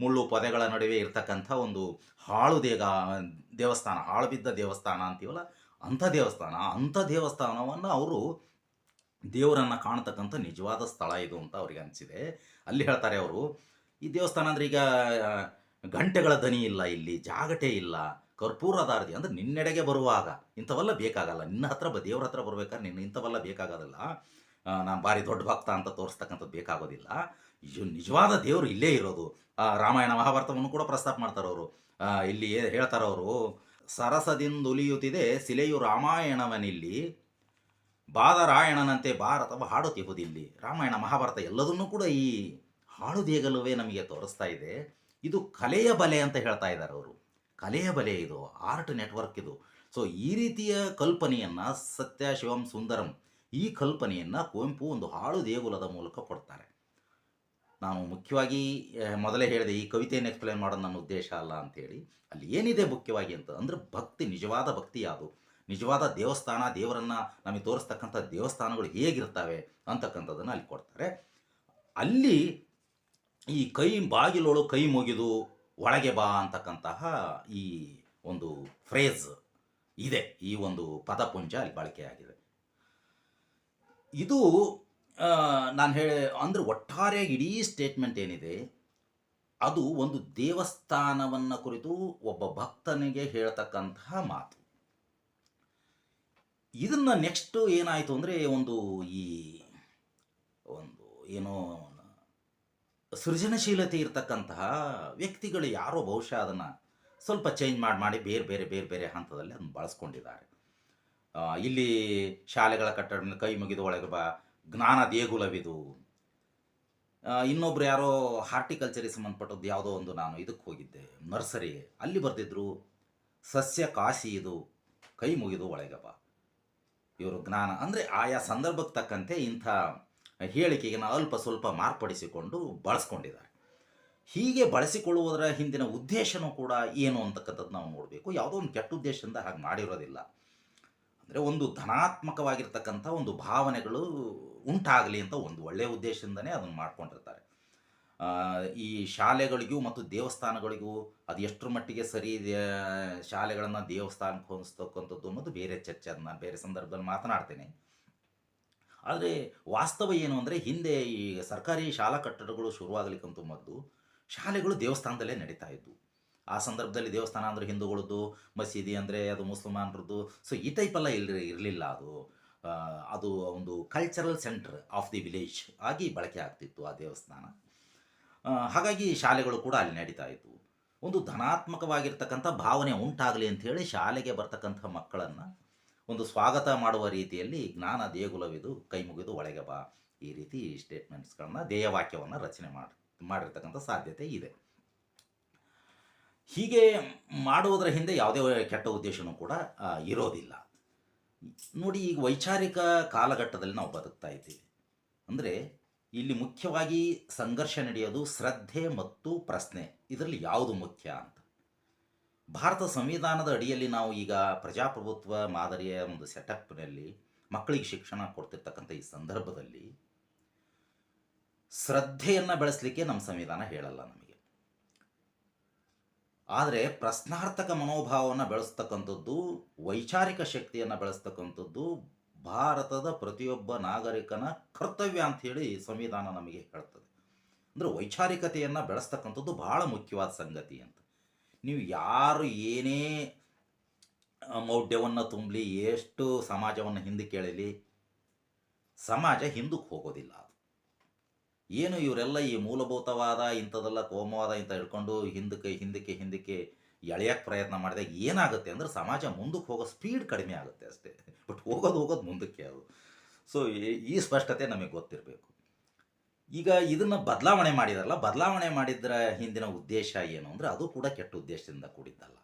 ಮುಳ್ಳು ಪೊದೆಗಳ ನಡುವೆ ಇರ್ತಕ್ಕಂಥ ಒಂದು ಹಾಳು ದೇಗ ದೇವಸ್ಥಾನ ಹಾಳು ಬಿದ್ದ ದೇವಸ್ಥಾನ ಅಂತೀವಲ್ಲ, ಅಂಥ ದೇವಸ್ಥಾನ, ಅಂಥ ದೇವಸ್ಥಾನವನ್ನು ಅವರು ದೇವರನ್ನು ಕಾಣತಕ್ಕಂಥ ನಿಜವಾದ ಸ್ಥಳ ಇದು ಅಂತ ಅವ್ರಿಗೆ ಅನಿಸಿದೆ. ಅಲ್ಲಿ ಹೇಳ್ತಾರೆ ಅವರು, ಈ ದೇವಸ್ಥಾನ ಅಂದರೆ ಈಗ ಗಂಟೆಗಳ ದನಿ ಇಲ್ಲ ಇಲ್ಲಿ, ಜಾಗಟೆ ಇಲ್ಲ. ಕರ್ಪೂರದಾರದಿ ಅಂದ್ರೆ ನಿನ್ನೆಡೆಗೆ ಬರುವಾಗ ಇಂಥವೆಲ್ಲ ಬೇಕಾಗಲ್ಲ. ನಿನ್ನ ಹತ್ರ ಬ ದೇವ್ರ ಹತ್ರ ಬರ್ಬೇಕಾದ್ರೆ ನಿನ್ನ ಇಂಥವೆಲ್ಲ ಬೇಕಾಗೋದಿಲ್ಲ. ನಾನು ಭಾರಿ ದೊಡ್ಡ ಭಕ್ತ ಅಂತ ತೋರಿಸ್ತಕ್ಕಂಥದ್ದು ಬೇಕಾಗೋದಿಲ್ಲ. ನಿಜವಾದ ದೇವರು ಇಲ್ಲೇ ಇರೋದು. ರಾಮಾಯಣ ಮಹಾಭಾರತವನ್ನು ಕೂಡ ಪ್ರಸ್ತಾಪ ಮಾಡ್ತಾರೆ ಅವರು. ಇಲ್ಲಿ ಹೇಳ್ತಾರೆ ಅವರು, ಸರಸದಿಂದುಲಿಯುತ್ತಿದೆ ಸಿಲೆಯು ರಾಮಾಯಣವನಿಲ್ಲಿ, ಬಾದರಾಯಣನಂತೆ ಭಾರತವ ಹಾಡುತ್ತಿಹುದಿಲ್ಲಿ. ರಾಮಾಯಣ ಮಹಾಭಾರತ ಎಲ್ಲದನ್ನೂ ಕೂಡ ಈ ಹಾಡು ದೇಗಲುವೆ ನಮಗೆ ತೋರಿಸ್ತಾ ಇದೆ. ಇದು ಕಲೆಯ ಬಲೆ ಅಂತ ಹೇಳ್ತಾ ಇದ್ದಾರೆ ಅವರು. ಕಲೆಯ ಬಲೆ ಇದು, ಆರ್ಟ್ ನೆಟ್ವರ್ಕ್ ಇದು. ಸೊ ಈ ರೀತಿಯ ಕಲ್ಪನೆಯನ್ನು ಸತ್ಯ, ಶಿವಂ, ಸುಂದರಂ, ಈ ಕಲ್ಪನೆಯನ್ನು ಕುವೆಂಪು ಒಂದು ಹಾಳು ದೇಗುಲದ ಮೂಲಕ ಕೊಡ್ತಾರೆ. ನಾನು ಮುಖ್ಯವಾಗಿ ಮೊದಲೇ ಹೇಳಿದೆ, ಈ ಕವಿತೆಯನ್ನು ಎಕ್ಸ್ಪ್ಲೇನ್ ಮಾಡೋದು ನನ್ನ ಉದ್ದೇಶ ಅಲ್ಲ ಅಂತೇಳಿ. ಅಲ್ಲಿ ಏನಿದೆ ಮುಖ್ಯವಾಗಿ ಅಂತ ಅಂದರೆ ಭಕ್ತಿ, ನಿಜವಾದ ಭಕ್ತಿ ಯಾವುದು? ನಿಜವಾದ ದೇವಸ್ಥಾನ, ದೇವರನ್ನು ನಮಗೆ ತೋರಿಸ್ತಕ್ಕಂಥ ದೇವಸ್ಥಾನಗಳು ಹೇಗಿರ್ತವೆ ಅಂತಕ್ಕಂಥದ್ದನ್ನು ಅಲ್ಲಿ ಕೊಡ್ತಾರೆ. ಅಲ್ಲಿ ಈ ಕೈ ಬಾಗಿಲೋಳು ಕೈ ಮುಗಿದು ಒಳಗೆ ಬಾ ಅಂತಕ್ಕಂತಹ ಈ ಒಂದು ಫ್ರೇಜ್ ಇದೆ. ಈ ಒಂದು ಪದಪುಂಜ ಅಲ್ಲಿ ಬಳಕೆಯಾಗಿದೆ. ಇದು ನಾನು ಹೇಳಿ, ಅಂದರೆ ಒಟ್ಟಾರೆ ಇಡೀ ಸ್ಟೇಟ್ಮೆಂಟ್ ಏನಿದೆ, ಅದು ಒಂದು ದೇವಸ್ಥಾನವನ್ನು ಕುರಿತು ಒಬ್ಬ ಭಕ್ತನಿಗೆ ಹೇಳ್ತಕ್ಕಂತಹ ಮಾತು. ಇದನ್ನು ನೆಕ್ಸ್ಟು ಏನಾಯಿತು ಅಂದರೆ, ಒಂದು ಈ, ಒಂದು ಏನೋ ಸೃಜನಶೀಲತೆ ಇರತಕ್ಕಂತಹ ವ್ಯಕ್ತಿಗಳು ಯಾರೋ ಬಹುಶಃ ಅದನ್ನು ಸ್ವಲ್ಪ ಚೇಂಜ್ ಮಾಡಿ ಮಾಡಿ ಬೇರೆ ಬೇರೆ ಬೇರೆ ಬೇರೆ ಹಂತದಲ್ಲಿ ಅದನ್ನು ಬಳಸ್ಕೊಂಡಿದ್ದಾರೆ. ಇಲ್ಲಿ ಶಾಲೆಗಳ ಕಟ್ಟಡ ಕೈ ಮುಗಿದು ಒಳಗೆ ಬಾ, ಜ್ಞಾನ ದೇಗುಲವಿದು. ಇನ್ನೊಬ್ರು ಯಾರೋ ಹಾರ್ಟಿಕಲ್ಚರಿಗೆ ಸಂಬಂಧಪಟ್ಟದ್ದು ಯಾವುದೋ ಒಂದು ನಾನು ಇದಕ್ಕೆ ಹೋಗಿದ್ದೆ, ನರ್ಸರಿ. ಅಲ್ಲಿ ಬರೆದಿದ್ರು, ಸಸ್ಯ ಕಾಶಿ ಇದು, ಕೈ ಮುಗಿದು ಒಳಗೆ ಇವರು ಜ್ಞಾನ. ಅಂದರೆ ಆಯಾ ಸಂದರ್ಭಕ್ಕೆ ತಕ್ಕಂತೆ ಇಂಥ ಹೇಳಿಕೆಗೆ ಅಲ್ಪ ಸ್ವಲ್ಪ ಮಾರ್ಪಡಿಸಿಕೊಂಡು ಬಳಸ್ಕೊಂಡಿದ್ದಾರೆ. ಹೀಗೆ ಬಳಸಿಕೊಳ್ಳುವುದರ ಹಿಂದಿನ ಉದ್ದೇಶನೂ ಕೂಡ ಏನು ಅಂತಕ್ಕಂಥದ್ದು ನಾವು ನೋಡಬೇಕು. ಯಾವುದೋ ಒಂದು ಕೆಟ್ಟ ಉದ್ದೇಶದಿಂದ ಹಾಗೆ ಮಾಡಿರೋದಿಲ್ಲ. ಅಂದರೆ ಒಂದು ಧನಾತ್ಮಕವಾಗಿರ್ತಕ್ಕಂಥ ಒಂದು ಭಾವನೆಗಳು ಉಂಟಾಗಲಿ ಅಂತ ಒಂದು ಒಳ್ಳೆಯ ಉದ್ದೇಶದಿಂದನೇ ಅದನ್ನು ಮಾಡ್ಕೊಂಡಿರ್ತಾರೆ. ಈ ಶಾಲೆಗಳಿಗೂ ಮತ್ತು ದೇವಸ್ಥಾನಗಳಿಗೂ ಅದು ಎಷ್ಟರ ಮಟ್ಟಿಗೆ ಸರಿ ಶಾಲೆಗಳನ್ನು ದೇವಸ್ಥಾನಕ್ಕೆ ಹೊಂದಿಸ್ತಕ್ಕಂಥದ್ದು ಅನ್ನೋದು ಬೇರೆ ಚರ್ಚೆ ಅದನ್ನ ನಾನು ಬೇರೆ ಸಂದರ್ಭದಲ್ಲಿ ಮಾತನಾಡ್ತೇನೆ. ಆದರೆ ವಾಸ್ತವ ಏನು ಅಂದರೆ ಹಿಂದೆ ಈ ಸರ್ಕಾರಿ ಶಾಲಾ ಕಟ್ಟಡಗಳು ಶುರುವಾಗಲಿಕ್ಕಂತೂ ಮೊದಲು ಶಾಲೆಗಳು ದೇವಸ್ಥಾನದಲ್ಲೇ ನಡೀತಾ ಇದ್ವು. ಆ ಸಂದರ್ಭದಲ್ಲಿ ದೇವಸ್ಥಾನ ಅಂದರೆ ಹಿಂದೂಗಳದ್ದು ಮಸೀದಿ ಅಂದರೆ ಅದು ಮುಸಲ್ಮಾನರದ್ದು. ಸೊ ಈ ಟೈಪೆಲ್ಲ ಇಲ್ಲಿ ಇರಲಿಲ್ಲ ಅದು. ಅದು ಒಂದು cultural centre of the village ಆಗಿ ಬಳಕೆ ಆಗ್ತಿತ್ತು ಆ ದೇವಸ್ಥಾನ. ಹಾಗಾಗಿ ಶಾಲೆಗಳು ಕೂಡ ಅಲ್ಲಿ ನಡೀತಾ ಇದ್ವು. ಒಂದು ಧನಾತ್ಮಕವಾಗಿರ್ತಕ್ಕಂಥ ಭಾವನೆ ಉಂಟಾಗಲಿ ಅಂಥೇಳಿ ಶಾಲೆಗೆ ಬರ್ತಕ್ಕಂಥ ಮಕ್ಕಳನ್ನು ಒಂದು ಸ್ವಾಗತ ಮಾಡುವ ರೀತಿಯಲ್ಲಿ ಜ್ಞಾನ ದೇಗುಲವಿದು, ಕೈ ಮುಗಿದು ಒಳಗೆ ಬಾ. ಈ ರೀತಿ ಸ್ಟೇಟ್ಮೆಂಟ್ಸ್ಗಳನ್ನ ಧ್ಯೇಯವಾಕ್ಯವನ್ನು ರಚನೆ ಮಾಡಿ, ಮಾಡಿರ್ತಕ್ಕಂಥ ಸಾಧ್ಯತೆ ಇದೆ. ಹೀಗೆ ಮಾಡುವುದರ ಹಿಂದೆ ಯಾವುದೇ ಕೆಟ್ಟ ಉದ್ದೇಶನೂ ಕೂಡ ಇರೋದಿಲ್ಲ. ನೋಡಿ, ಈಗ ವೈಚಾರಿಕ ಕಾಲಘಟ್ಟದಲ್ಲಿ ನಾವು ಬದುಕ್ತಾ ಇದ್ದೀವಿ. ಅಂದರೆ, ಇಲ್ಲಿ ಮುಖ್ಯವಾಗಿ ಸಂಘರ್ಷ ನಡೆಯೋದು, ಶ್ರದ್ಧೆ ಮತ್ತು ಪ್ರಶ್ನೆ. ಇದರಲ್ಲಿ ಯಾವುದು ಮುಖ್ಯ ಅಂತ? ಭಾರತ ಸಂವಿಧಾನದ ಅಡಿಯಲ್ಲಿ ನಾವು ಈಗ ಪ್ರಜಾಪ್ರಭುತ್ವ ಮಾದರಿಯ ಒಂದು ಸೆಟಪ್ನಲ್ಲಿ ಮಕ್ಕಳಿಗೆ ಶಿಕ್ಷಣ ಕೊಡ್ತಿರ್ತಕ್ಕಂಥ ಈ ಸಂದರ್ಭದಲ್ಲಿ ಶ್ರದ್ಧೆಯನ್ನು ಬೆಳೆಸಲಿಕ್ಕೆ ನಮ್ಮ ಸಂವಿಧಾನ ಹೇಳಲ್ಲ ನಮಗೆ. ಆದರೆ ಪ್ರಶ್ನಾರ್ಥಕ ಮನೋಭಾವವನ್ನು ಬೆಳೆಸ್ತಕ್ಕಂಥದ್ದು, ವೈಚಾರಿಕ ಶಕ್ತಿಯನ್ನು ಬೆಳೆಸ್ತಕ್ಕಂಥದ್ದು ಭಾರತದ ಪ್ರತಿಯೊಬ್ಬ ನಾಗರಿಕನ ಕರ್ತವ್ಯ ಅಂತ ಹೇಳಿ ಸಂವಿಧಾನ ನಮಗೆ ಹೇಳ್ತದೆ. ಅಂದರೆ ವೈಚಾರಿಕತೆಯನ್ನು ಬೆಳೆಸ್ತಕ್ಕಂಥದ್ದು ಬಹಳ ಮುಖ್ಯವಾದ ಸಂಗತಿ ಅಂತ. ನೀವು ಯಾರು ಏನೇ ಮೌಢ್ಯವನ್ನು ತುಂಬಲಿ, ಎಷ್ಟು ಸಮಾಜವನ್ನು ಹಿಂದಕ್ಕೆ ಕೇಳಲಿ, ಸಮಾಜ ಹಿಂದಕ್ಕೆ ಹೋಗೋದಿಲ್ಲ ಅದು. ಏನು ಇವರೆಲ್ಲ ಈ ಮೂಲಭೂತವಾದ ಇಂಥದ್ದೆಲ್ಲ ಕೋಮವಾದ ಇಂಥ ಹಿಡ್ಕೊಂಡು ಹಿಂದಕ್ಕೆ ಹಿಂದಕ್ಕೆ ಹಿಂದಕ್ಕೆ ಎಳೆಯಕ್ಕೆ ಪ್ರಯತ್ನ ಮಾಡಿದಾಗ ಏನಾಗುತ್ತೆ ಅಂದರೆ ಸಮಾಜ ಮುಂದಕ್ಕೆ ಹೋಗೋ ಸ್ಪೀಡ್ ಕಡಿಮೆ ಆಗುತ್ತೆ ಅಷ್ಟೇ. ಬಟ್ ಹೋಗೋದು ಹೋಗೋದು ಮುಂದಕ್ಕೆ ಅದು. ಸೊ ಈ ಸ್ಪಷ್ಟತೆ ನಮಗೆ ಗೊತ್ತಿರಬೇಕು. ಈಗ ಇದನ್ನು ಬದಲಾವಣೆ ಮಾಡಿದಾರಲ್ಲ, ಬದಲಾವಣೆ ಮಾಡಿದ್ರ ಹಿಂದಿನ ಉದ್ದೇಶ ಏನು? ಅಂದ್ರೆ ಅದು ಕೂಡ ಕೆಟ್ಟ ಉದ್ದೇಶದಿಂದ ಕೂಡಿದ್ದಲ್ಲ.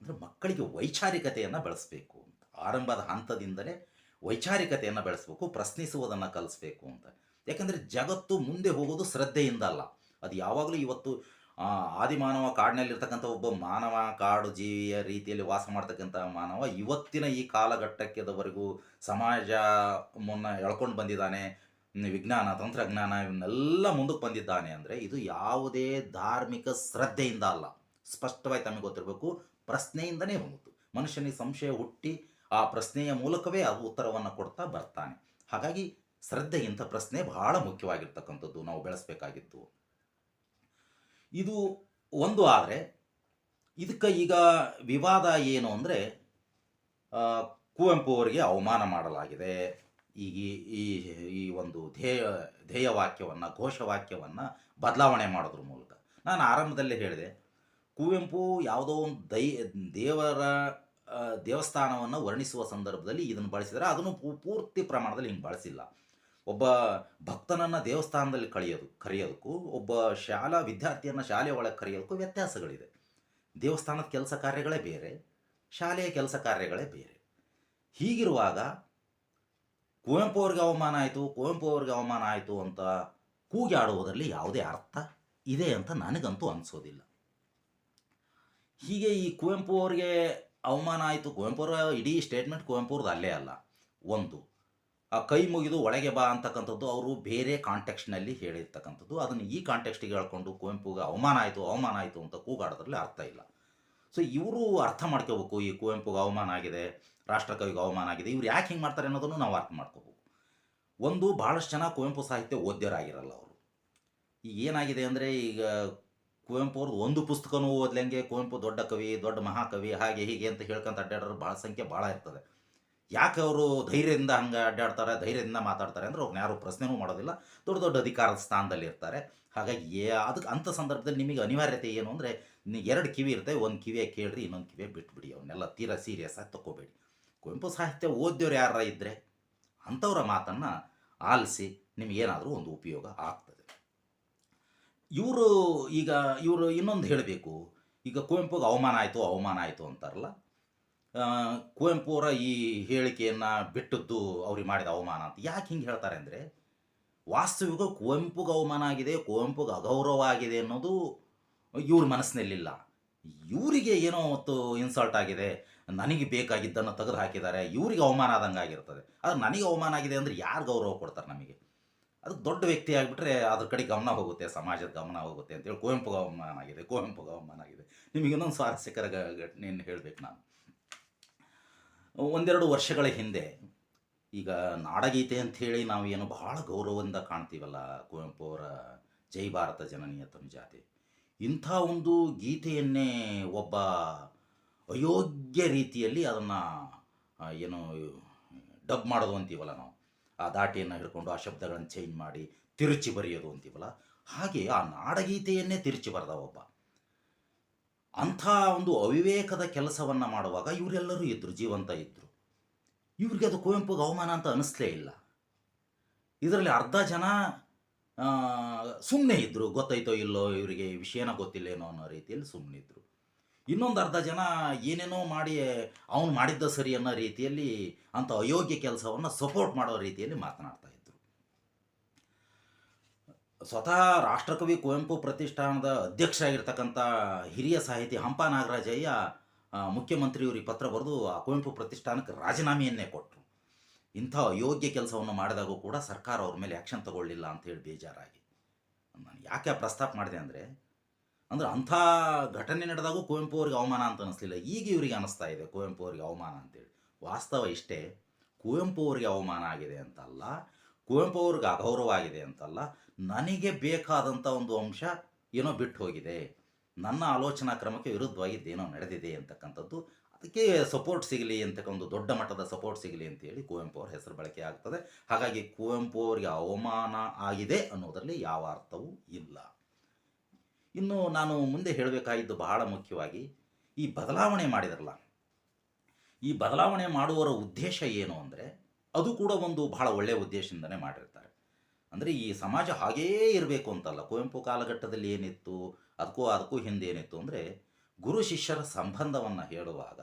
ಅಂದರೆ ಮಕ್ಕಳಿಗೆ ವೈಚಾರಿಕತೆಯನ್ನು ಬೆಳೆಸಬೇಕು ಅಂತ. ಆರಂಭದ ಹಂತದಿಂದಲೇ ವೈಚಾರಿಕತೆಯನ್ನು ಬೆಳೆಸಬೇಕು, ಪ್ರಶ್ನಿಸುವುದನ್ನು ಕಲಿಸ್ಬೇಕು ಅಂತ. ಯಾಕಂದರೆ ಜಗತ್ತು ಮುಂದೆ ಹೋಗೋದು ಶ್ರದ್ಧೆಯಿಂದ ಅಲ್ಲ. ಅದು ಯಾವಾಗಲೂ ಇವತ್ತು ಆದಿಮಾನವ ಕಾಡಿನಲ್ಲಿರ್ತಕ್ಕಂಥ ಒಬ್ಬ ಮಾನವ, ಕಾಡು ಜೀವಿಯ ರೀತಿಯಲ್ಲಿ ವಾಸ ಮಾಡ್ತಕ್ಕಂಥ ಮಾನವ, ಇವತ್ತಿನ ಈ ಕಾಲಘಟ್ಟಕ್ಕೆದವರೆಗೂ ಸಮಾಜ ಮುನ್ನ ಎಳ್ಕೊಂಡು ಬಂದಿದ್ದಾನೆ. ವಿಜ್ಞಾನ, ತಂತ್ರಜ್ಞಾನ ಇವನ್ನೆಲ್ಲ ಮುಂದಕ್ಕೆ ಬಂದಿದ್ದಾನೆ ಅಂದರೆ ಇದು ಯಾವುದೇ ಧಾರ್ಮಿಕ ಶ್ರದ್ಧೆಯಿಂದ ಅಲ್ಲ. ಸ್ಪಷ್ಟವಾಗಿ ತಮಗೆ ಗೊತ್ತಿರಬೇಕು, ಪ್ರಶ್ನೆಯಿಂದನೇ ಬಂತು ಮನುಷ್ಯನಿಗೆ ಸಂಶಯ ಹುಟ್ಟಿ ಆ ಪ್ರಶ್ನೆಯ ಮೂಲಕವೇ ಅದು ಉತ್ತರವನ್ನು ಕೊಡ್ತಾ ಬರ್ತಾನೆ. ಹಾಗಾಗಿ ಶ್ರದ್ಧೆಗಿಂತ ಪ್ರಶ್ನೆ ಬಹಳ ಮುಖ್ಯವಾಗಿರ್ತಕ್ಕಂಥದ್ದು ನಾವು ಬೆಳೆಸಬೇಕಾಗಿತ್ತು. ಇದು ಒಂದು ಆದರೆ, ಇದಕ್ಕೆ ಈಗ ವಿವಾದ ಏನು ಅಂದರೆ ಕುವೆಂಪು ಅವರಿಗೆ ಅವಮಾನ ಮಾಡಲಾಗಿದೆ. ಈಗ ಈ- ಈ ಒಂದು ಧ್ಯೇಯ, ಧ್ಯೇಯವಾಕ್ಯವನ್ನು, ಘೋಷವಾಕ್ಯವನ್ನು ಬದಲಾವಣೆ ಮಾಡೋದ್ರ ಮೂಲಕ. ನಾನು ಆರಂಭದಲ್ಲೇ ಹೇಳಿದೆ, ಕುವೆಂಪು ಯಾವುದೋ ಒಂದು ದೈ, ದೇವರ ದೇವಸ್ಥಾನವನ್ನು ವರ್ಣಿಸುವ ಸಂದರ್ಭದಲ್ಲಿ ಇದನ್ನು ಬಳಸಿದರೆ ಅದನ್ನು ಪೂರ್ತಿ ಪ್ರಮಾಣದಲ್ಲಿ ಹಿಂಗೆ ಬಳಸಿಲ್ಲ. ಒಬ್ಬ ಭಕ್ತನನ್ನು ದೇವಸ್ಥಾನದಲ್ಲಿ ಕಳೆಯೋದು, ಕರೆಯೋದಕ್ಕೂ, ಒಬ್ಬ ಶಾಲಾ ವಿದ್ಯಾರ್ಥಿಯನ್ನು ಶಾಲೆ ಒಳಗೆ ಕರೆಯೋದಕ್ಕೂ ವ್ಯತ್ಯಾಸಗಳಿದೆ. ದೇವಸ್ಥಾನದ ಕೆಲಸ ಕಾರ್ಯಗಳೇ ಬೇರೆ, ಶಾಲೆಯ ಕೆಲಸ ಕಾರ್ಯಗಳೇ ಬೇರೆ. ಹೀಗಿರುವಾಗ ಕುವೆಂಪು ಅವ್ರಿಗೆ ಅವಮಾನ ಆಯಿತು, ಕುವೆಂಪು ಅವ್ರಿಗೆ ಅವಮಾನ ಆಯಿತು ಅಂತ ಕೂಗಾಡುವುದರಲ್ಲಿ ಯಾವುದೇ ಅರ್ಥ ಇದೆ ಅಂತ ನನಗಂತೂ ಅನಿಸೋದಿಲ್ಲ. ಹೀಗೆ ಈ ಕುವೆಂಪು ಅವ್ರಿಗೆ ಅವಮಾನ ಆಯಿತು, ಕುವೆಂಪು ಅವರ ಇಡೀ ಸ್ಟೇಟ್ಮೆಂಟ್ ಕುವೆಂಪು ಅಲ್ಲೇ ಅಲ್ಲ. ಒಂದು, ಆ ಕೈ ಮುಗಿದು ಒಳಗೆ ಬಾ ಅಂತಕ್ಕಂಥದ್ದು ಅವರು ಬೇರೆ ಕಾಂಟೆಕ್ಸ್ಟ್ನಲ್ಲಿ ಹೇಳಿರ್ತಕ್ಕಂಥದ್ದು. ಅದನ್ನು ಈ ಕಾಂಟೆಕ್ಸ್ಟಿಗೆ ಹೇಳ್ಕೊಂಡು ಕುವೆಂಪುಗೆ ಅವಮಾನ ಆಯಿತು ಅವಮಾನ ಆಯಿತು ಅಂತ ಕೂಗಾಡೋದ್ರಲ್ಲಿ ಅರ್ಥ ಇಲ್ಲ. ಸೊ ಇವರು ಅರ್ಥ ಮಾಡ್ಕೋಬೇಕು ಈ ಕುವೆಂಪುಗೆ ಅವಮಾನ ಆಗಿದೆ. ರಾಷ್ಟ್ರಕವಿಗೆ ಅವಮಾನ ಆಗಿದೆ. ಇವ್ರು ಯಾಕೆ ಹಿಂಗೆ ಮಾಡ್ತಾರೆ ಅನ್ನೋದನ್ನು ನಾವು ಅರ್ಥ ಮಾಡ್ಕೋಬೇಕು. ಒಂದು ಭಾಳಷ್ಟು ಜನ ಕುವೆಂಪು ಸಾಹಿತ್ಯ ಓದ್ಯರಾಗಿರಲ್ಲ ಅವರು. ಈಗ ಏನಾಗಿದೆ ಅಂದರೆ ಈಗ ಕುವೆಂಪು ಅವ್ರದ್ದು ಒಂದು ಪುಸ್ತಕನೂ ಓದ್ಲಂಗೆ ಕುವೆಂಪು ದೊಡ್ಡ ಕವಿ, ದೊಡ್ಡ ಮಹಾಕವಿ, ಹಾಗೆ ಹೀಗೆ ಅಂತ ಹೇಳ್ಕೊಂತ ಅಡ್ಡಾಡೋರು ಭಾಳ ಸಂಖ್ಯೆ ಭಾಳ ಇರ್ತದೆ. ಯಾಕೆ ಅವರು ಧೈರ್ಯದಿಂದ ಹಂಗೆ ಅಡ್ಡಾಡ್ತಾರೆ, ಧೈರ್ಯದಿಂದ ಮಾತಾಡ್ತಾರೆ ಅಂದ್ರೆ ಅವ್ರನ್ನ ಯಾರು ಪ್ರಶ್ನೆನೂ ಮಾಡೋದಿಲ್ಲ. ದೊಡ್ಡ ದೊಡ್ಡ ಅಧಿಕಾರದ ಸ್ಥಾನದಲ್ಲಿ ಇರ್ತಾರೆ. ಹಾಗಾಗಿ ಏ ಅದಕ್ಕೆ ಅಂಥ ಸಂದರ್ಭದಲ್ಲಿ ನಿಮಗೆ ಅನಿವಾರ್ಯತೆ ಏನು ಅಂದರೆ ಎರಡು ಕಿವಿ ಇರ್ತವೆ, ಒಂದು ಕಿವಿಯ ಕೇಳ್ರಿ, ಇನ್ನೊಂದು ಕಿವಿಯ ಬಿಟ್ಬಿಡಿ, ಅವನ್ನೆಲ್ಲ ತೀರಾ ಸೀರಿಯಸ್ ಆಗಿ ತಗೋಬೇಡಿ ಕುವೆಂಪು ಸಾಹಿತ್ಯ ಓದ್ದವ್ರು ಯಾರ ಇದ್ದರೆ ಅಂಥವರ ಮಾತನ್ನು ಆಲಿಸಿ ನಿಮಗೇನಾದರೂ ಒಂದು ಉಪಯೋಗ ಆಗ್ತದೆ. ಇವರು ಈಗ ಇವರು ಇನ್ನೊಂದು ಹೇಳಬೇಕು, ಈಗ ಕುವೆಂಪುಗೆ ಅವಮಾನ ಆಯಿತು ಅವಮಾನ ಆಯಿತು ಅಂತಾರಲ್ಲ ಕುವೆಂಪುರ ಈ ಹೇಳಿಕೆಯನ್ನು ಬಿಟ್ಟದ್ದು ಅವ್ರಿಗೆ ಮಾಡಿದ ಅವಮಾನ ಅಂತ ಯಾಕೆ ಹಿಂಗೆ ಹೇಳ್ತಾರೆ ಅಂದರೆ, ವಾಸ್ತವಿಕ ಕುವೆಂಪುಗೆ ಅವಮಾನ ಆಗಿದೆ, ಕುವೆಂಪುಗೆ ಅಗೌರವ ಆಗಿದೆ ಅನ್ನೋದು ಇವ್ರ ಮನಸ್ಸಿನಲ್ಲಿಲ್ಲ. ಇವರಿಗೆ ಏನೋ ಮತ್ತು ಇನ್ಸಲ್ಟ್ ಆಗಿದೆ ನನಗೆ ಬೇಕಾಗಿದ್ದನ್ನು ತೆಗೆದು ಹಾಕಿದ್ದಾರೆ, ಇವರಿಗೆ ಅವಮಾನ ಆದಂಗೆ ಆಗಿರ್ತದೆ. ಆದರೆ ನನಗೆ ಅವಮಾನ ಆಗಿದೆ ಅಂದರೆ ಯಾರು ಗೌರವ ಕೊಡ್ತಾರೆ ನಮಗೆ? ಅದು ದೊಡ್ಡ ವ್ಯಕ್ತಿ ಆಗಿಬಿಟ್ರೆ ಅದ್ರ ಕಡೆ ಗಮನ ಹೋಗುತ್ತೆ, ಸಮಾಜದ ಗಮನ ಹೋಗುತ್ತೆ ಅಂತೇಳಿ ಕುವೆಂಪುಗೆ ಅವಮಾನ ಆಗಿದೆ ಕುವೆಂಪುಗೆ ಅವಮಾನ ಆಗಿದೆ. ನಿಮಗೆ ಇನ್ನೊಂದು ಸ್ವಾರಸ್ಯಕರ ಘಟನೆಯನ್ನು ಹೇಳಬೇಕು ನಾನು. ಒಂದೆರಡು ವರ್ಷಗಳ ಹಿಂದೆ, ಈಗ ನಾಡಗೀತೆ ಅಂಥೇಳಿ ನಾವು ಏನು ಬಹಳ ಗೌರವದಿಂದ ಕಾಣ್ತೀವಲ್ಲ ಕುವೆಂಪು ಅವರ ಜೈ ಭಾರತ ಜನನೀಯ ಜಾತಿ. ಇಂಥ ಒಂದು ಗೀತೆಯನ್ನೇ ಒಬ್ಬ ಅಯೋಗ್ಯ ರೀತಿಯಲ್ಲಿ ಅದನ್ನು ಏನು, ಡಬ್ ಮಾಡೋದು ಅಂತೀವಲ್ಲ ನಾವು. ಆ ದಾಟಿಯನ್ನು ಹಿಡ್ಕೊಂಡು ಆ ಶಬ್ದಗಳನ್ನು ಚೇಂಜ್ ಮಾಡಿ ತಿರುಚಿ ಬರೆಯೋದು ಅಂತೀವಲ್ಲ. ಹಾಗೆ ಆ ನಾಡಗೀತೆಯನ್ನೇ ತಿರುಚಿ ಬರೆದ ಒಬ್ಬ. ಅಂಥ ಒಂದು ಅವಿವೇಕದ ಕೆಲಸವನ್ನು ಮಾಡುವಾಗ ಇವರೆಲ್ಲರೂ ಇದ್ದರು ಜೀವಂತ ಇದ್ದರು ಇವ್ರಿಗೆ ಅದು ಕುವೆಂಪುಗೆ ಅವಮಾನ ಅಂತ ಅನಿಸ್ಲೇ ಇಲ್ಲ. ಇದರಲ್ಲಿ ಅರ್ಧ ಜನ ಸುಮ್ಮನೆ ಇದ್ದರು ಗೊತ್ತಾಯ್ತೋ ಇಲ್ಲೋ, ಇವರಿಗೆ ವಿಷಯನ ಗೊತ್ತಿಲ್ಲೇನೋ ಅನ್ನೋ ರೀತಿಯಲ್ಲಿ ಸುಮ್ಮನೆ ಇದ್ದರು ಇನ್ನೊಂದು ಅರ್ಧ ಜನ ಏನೇನೋ ಮಾಡಿ ಅವನು ಮಾಡಿದ್ದ ಸರಿ ಅನ್ನೋ ರೀತಿಯಲ್ಲಿ ಅಂಥ ಅಯೋಗ್ಯ ಕೆಲಸವನ್ನು ಸಪೋರ್ಟ್ ಮಾಡೋ ರೀತಿಯಲ್ಲಿ ಮಾತನಾಡ್ತಾ ಇದ್ದರು ಸ್ವತಃ ರಾಷ್ಟ್ರಕವಿ ಕುವೆಂಪು ಪ್ರತಿಷ್ಠಾನದ ಅಧ್ಯಕ್ಷರಾಗಿರ್ತಕ್ಕಂಥ ಹಿರಿಯ ಸಾಹಿತಿ ಹಂಪ ನಾಗರಾಜಯ್ಯ ಮುಖ್ಯಮಂತ್ರಿಯವ್ರಿಗೆ ಪತ್ರ ಬರೆದು ಆ ಕುವೆಂಪು ಪ್ರತಿಷ್ಠಾನಕ್ಕೆ ರಾಜೀನಾಮೆಯನ್ನೇ ಕೊಟ್ಟರು ಇಂಥ ಅಯೋಗ್ಯ ಕೆಲಸವನ್ನು ಮಾಡಿದಾಗೂ ಕೂಡ ಸರ್ಕಾರ ಅವ್ರ ಮೇಲೆ ಆ್ಯಕ್ಷನ್ ತಗೊಳ್ಳಿಲ್ಲ ಅಂತ ಹೇಳಿ ಬೇಜಾರಾಗಿ. ನಾನು ಯಾಕೆ ಪ್ರಸ್ತಾಪ ಮಾಡಿದೆ ಅಂದರೆ ಅಂದ್ರೆ ಅಂಥ ಘಟನೆ ನಡೆದಾಗೂ ಕುವೆಂಪು ಅವರಿಗೆ ಅವಮಾನ ಅಂತ ಅನಿಸ್ಲಿಲ್ಲ. ಈಗ ಇವರಿಗೆ ಅನಿಸ್ತಾ ಇದೆ ಕುವೆಂಪು ಅವರಿಗೆ ಅವಮಾನ ಅಂತೇಳಿ. ವಾಸ್ತವ ಇಷ್ಟೇ, ಕುವೆಂಪು ಅವರಿಗೆ ಅವಮಾನ ಆಗಿದೆ ಅಂತಲ್ಲ, ಕುವೆಂಪು ಅವ್ರಿಗೆ ಅಗೌರವ ಆಗಿದೆ ಅಂತಲ್ಲ, ನನಗೆ ಬೇಕಾದಂಥ ಒಂದು ಅಂಶ ಏನೋ ಬಿಟ್ಟು ಹೋಗಿದೆ. ನನ್ನ ಆಲೋಚನಾ ಕ್ರಮಕ್ಕೆ ವಿರುದ್ಧವಾಗಿದ್ದೇನೋ ನಡೆದಿದೆ ಅಂತಕ್ಕಂಥದ್ದು, ಅದಕ್ಕೆ ಸಪೋರ್ಟ್ ಸಿಗಲಿ ಒಂದು ದೊಡ್ಡ ಮಟ್ಟದ ಸಪೋರ್ಟ್ ಸಿಗಲಿ ಅಂತೇಳಿ ಕುವೆಂಪು ಅವ್ರ ಹೆಸರು ಬಳಕೆ ಆಗ್ತದೆ. ಹಾಗಾಗಿ ಕುವೆಂಪು ಅವರಿಗೆ ಅವಮಾನ ಆಗಿದೆ ಅನ್ನೋದರಲ್ಲಿ ಯಾವ ಅರ್ಥವೂ ಇಲ್ಲ. ಇನ್ನು ನಾನು ಮುಂದೆ ಹೇಳಬೇಕಾಗಿದ್ದು ಬಹಳ ಮುಖ್ಯವಾಗಿ ಈ ಬದಲಾವಣೆ ಮಾಡಿದ್ರಲ್ಲ. ಈ ಬದಲಾವಣೆ ಮಾಡುವವರ ಉದ್ದೇಶ ಏನು ಅಂದರೆ ಅದು ಕೂಡ ಒಂದು ಬಹಳ ಒಳ್ಳೆಯ ಉದ್ದೇಶದಿಂದನೇ ಮಾಡಿರ್ತಾರೆ. ಅಂದರೆ ಈ ಸಮಾಜ ಹಾಗೇ ಇರಬೇಕು ಅಂತಲ್ಲ. ಕುವೆಂಪು ಕಾಲಘಟ್ಟದಲ್ಲಿ ಏನಿತ್ತು, ಅದಕ್ಕೂ ಅದಕ್ಕೂ ಹಿಂದೆ ಏನಿತ್ತು ಅಂದರೆ ಗುರು ಶಿಷ್ಯರ ಸಂಬಂಧವನ್ನು ಹೇಳುವಾಗ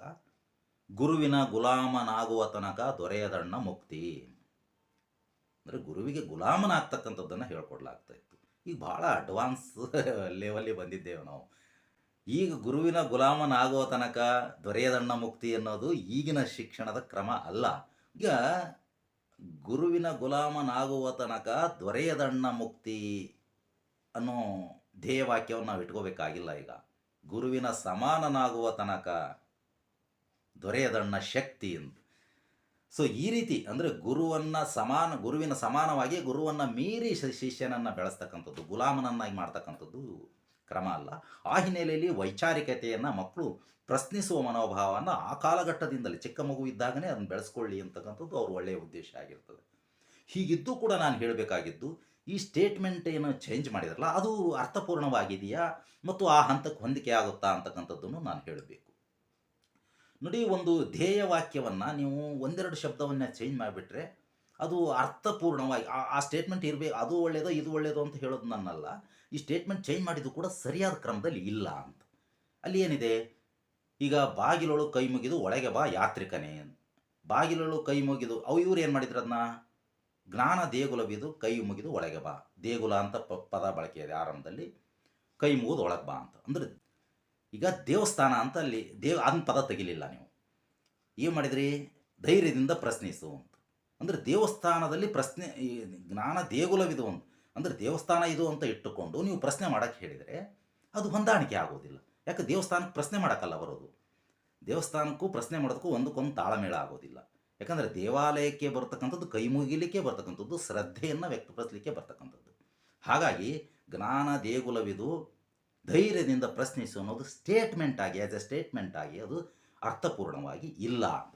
ಗುರುವಿನ ಗುಲಾಮನಾಗುವ ತನಕ ದೊರೆಯದಣ್ಣ ಮುಕ್ತಿ. ಅಂದರೆ ಗುರುವಿಗೆ ಗುಲಾಮನಾಗ್ತಕ್ಕಂಥದ್ದನ್ನು ಹೇಳ್ಕೊಡ್ಲಾಗ್ತಾ ಇತ್ತು. ಈಗ ಭಾಳ ಅಡ್ವಾನ್ಸ್ ಲೆವೆಲ್ಲಿ ಬಂದಿದ್ದೇವೆ ನಾವು. ಈಗ ಗುರುವಿನ ಗುಲಾಮನಾಗೋ ತನಕ ದೊರೆಯದಣ್ಣ ಮುಕ್ತಿ ಅನ್ನೋದು ಈಗಿನ ಶಿಕ್ಷಣದ ಕ್ರಮ ಅಲ್ಲ. ಈಗ ಗುರುವಿನ ಗುಲಾಮನಾಗುವ ತನಕ ದೊರೆಯದಣ್ಣ ಮುಕ್ತಿ ಅನ್ನೋ ಧ್ಯೇಯವಾಕ್ಯವನ್ನು ನಾವು ಇಟ್ಕೋಬೇಕಾಗಿಲ್ಲ ಈಗ. ಗುರುವಿನ ಸಮಾನನಾಗುವ ತನಕ ದೊರೆಯದಣ್ಣ ಶಕ್ತಿ ಅಂತ. ಸೊ ಈ ರೀತಿ ಅಂದರೆ ಗುರುವನ್ನು ಸಮಾನ, ಗುರುವಿನ ಸಮಾನವಾಗಿ ಗುರುವನ್ನು ಮೀರಿ ಶಿಷ್ಯನನ್ನು ಬೆಳೆಸ್ತಕ್ಕಂಥದ್ದು, ಗುಲಾಮನನ್ನಾಗಿ ಮಾಡ್ತಕ್ಕಂಥದ್ದು ಕ್ರಮ ಅಲ್ಲ. ಆ ಹಿನ್ನೆಲೆಯಲ್ಲಿ ವೈಚಾರಿಕತೆಯನ್ನು ಮಕ್ಕಳು ಪ್ರಶ್ನಿಸುವ ಮನೋಭಾವವನ್ನು ಆ ಕಾಲಘಟ್ಟದಿಂದಲೇ, ಚಿಕ್ಕ ಮಗು ಇದ್ದಾಗನೇ ಅದನ್ನು ಬೆಳೆಸ್ಕೊಳ್ಳಿ ಅಂತಕ್ಕಂಥದ್ದು ಅವ್ರ ಒಳ್ಳೆಯ ಉದ್ದೇಶ ಆಗಿರ್ತದೆ. ಹೀಗಿದ್ದು ಕೂಡ ನಾನು ಹೇಳಬೇಕಾಗಿದ್ದು, ಈ ಸ್ಟೇಟ್ಮೆಂಟ್ ಏನು ಚೇಂಜ್ ಮಾಡಿದ್ರಲ್ಲ, ಅದು ಅರ್ಥಪೂರ್ಣವಾಗಿದೆಯಾ ಮತ್ತು ಆ ಹಂತಕ್ಕೆ ಹೊಂದಿಕೆ ಆಗುತ್ತಾ ಅಂತಕ್ಕಂಥದ್ದನ್ನು ನಾನು ಹೇಳಬೇಕು. ನೋಡಿ, ಒಂದು ಧ್ಯೇಯ ವಾಕ್ಯವನ್ನು ನೀವು ಒಂದೆರಡು ಶಬ್ದವನ್ನು ಚೇಂಜ್ ಮಾಡಿಬಿಟ್ರೆ ಅದು ಅರ್ಥಪೂರ್ಣವಾಗಿ, ಆ ಸ್ಟೇಟ್ಮೆಂಟ್ ಇರಬೇಕು ಅದು ಒಳ್ಳೆಯದೋ ಇದು ಒಳ್ಳೆಯದೋ ಅಂತ ಹೇಳೋದು ನನ್ನಲ್ಲ. ಈ ಸ್ಟೇಟ್ಮೆಂಟ್ ಚೇಂಜ್ ಮಾಡಿದ್ದು ಕೂಡ ಸರಿಯಾದ ಕ್ರಮದಲ್ಲಿ ಇಲ್ಲ ಅಂತ. ಅಲ್ಲಿ ಏನಿದೆ? ಈಗ ಬಾಗಿಲೊಳು ಕೈ ಮುಗಿದು ಒಳಗೆ ಬಾ ಯಾತ್ರಿಕನೇ. ಬಾಗಿಲೊಳು ಕೈ ಮುಗಿದು, ಅವು ಇವ್ರು ಏನು ಮಾಡಿದ್ರು ಅದನ್ನ ಜ್ಞಾನ ದೇಗುಲವಿದು ಕೈ ಮುಗಿದು ಒಳಗೆ ಬಾ. ದೇಗುಲ ಅಂತ ಪದ ಬಳಕೆ ಇದೆ ಆರಂಭದಲ್ಲಿ. ಕೈ ಮುಗಿದು ಒಳಗೆ ಬಾ ಅಂತ. ಅಂದರೆ ಈಗ ದೇವಸ್ಥಾನ ಅಂತ ಅಲ್ಲಿ ದೇವ, ಅದನ್ನ ಪದ ತೆಗಿಲಿಲ್ಲ ನೀವು. ಏನು ಮಾಡಿದ್ರಿ? ಧೈರ್ಯದಿಂದ ಪ್ರಶ್ನಿಸು ಅಂತ. ಅಂದರೆ ದೇವಸ್ಥಾನದಲ್ಲಿ ಪ್ರಶ್ನೆ, ಈ ಜ್ಞಾನ ದೇಗುಲವಿದು ಅಂತ ಅಂದರೆ ದೇವಸ್ಥಾನ ಇದು ಅಂತ ಇಟ್ಟುಕೊಂಡು ನೀವು ಪ್ರಶ್ನೆ ಮಾಡೋಕ್ಕೆ ಹೇಳಿದರೆ ಅದು ಹೊಂದಾಣಿಕೆ ಆಗೋದಿಲ್ಲ. ಯಾಕೆ ದೇವಸ್ಥಾನಕ್ಕೆ ಪ್ರಶ್ನೆ ಮಾಡೋಕ್ಕಲ್ಲ ಬರೋದು? ದೇವಸ್ಥಾನಕ್ಕೂ ಪ್ರಶ್ನೆ ಮಾಡೋದಕ್ಕೂ ಒಂದಕ್ಕೊಂದು ತಾಳಮೇಳ ಆಗೋದಿಲ್ಲ. ಯಾಕಂದರೆ ದೇವಾಲಯಕ್ಕೆ ಬರ್ತಕ್ಕಂಥದ್ದು, ಕೈ ಮುಗಿಲಿಕ್ಕೆ ಬರ್ತಕ್ಕಂಥದ್ದು, ಶ್ರದ್ಧೆಯನ್ನು ವ್ಯಕ್ತಪಡಿಸಲಿಕ್ಕೆ ಬರ್ತಕ್ಕಂಥದ್ದು. ಹಾಗಾಗಿ ಜ್ಞಾನ ದೇಗುಲವಿದು ಧೈರ್ಯದಿಂದ ಪ್ರಶ್ನಿಸು ಅನ್ನೋದು ಸ್ಟೇಟ್ಮೆಂಟ್ ಆಗಿ ಆ್ಯಸ್ ಎ ಸ್ಟೇಟ್ಮೆಂಟ್ ಆಗಿ ಅದು ಅರ್ಥಪೂರ್ಣವಾಗಿ ಇಲ್ಲ ಅಂತ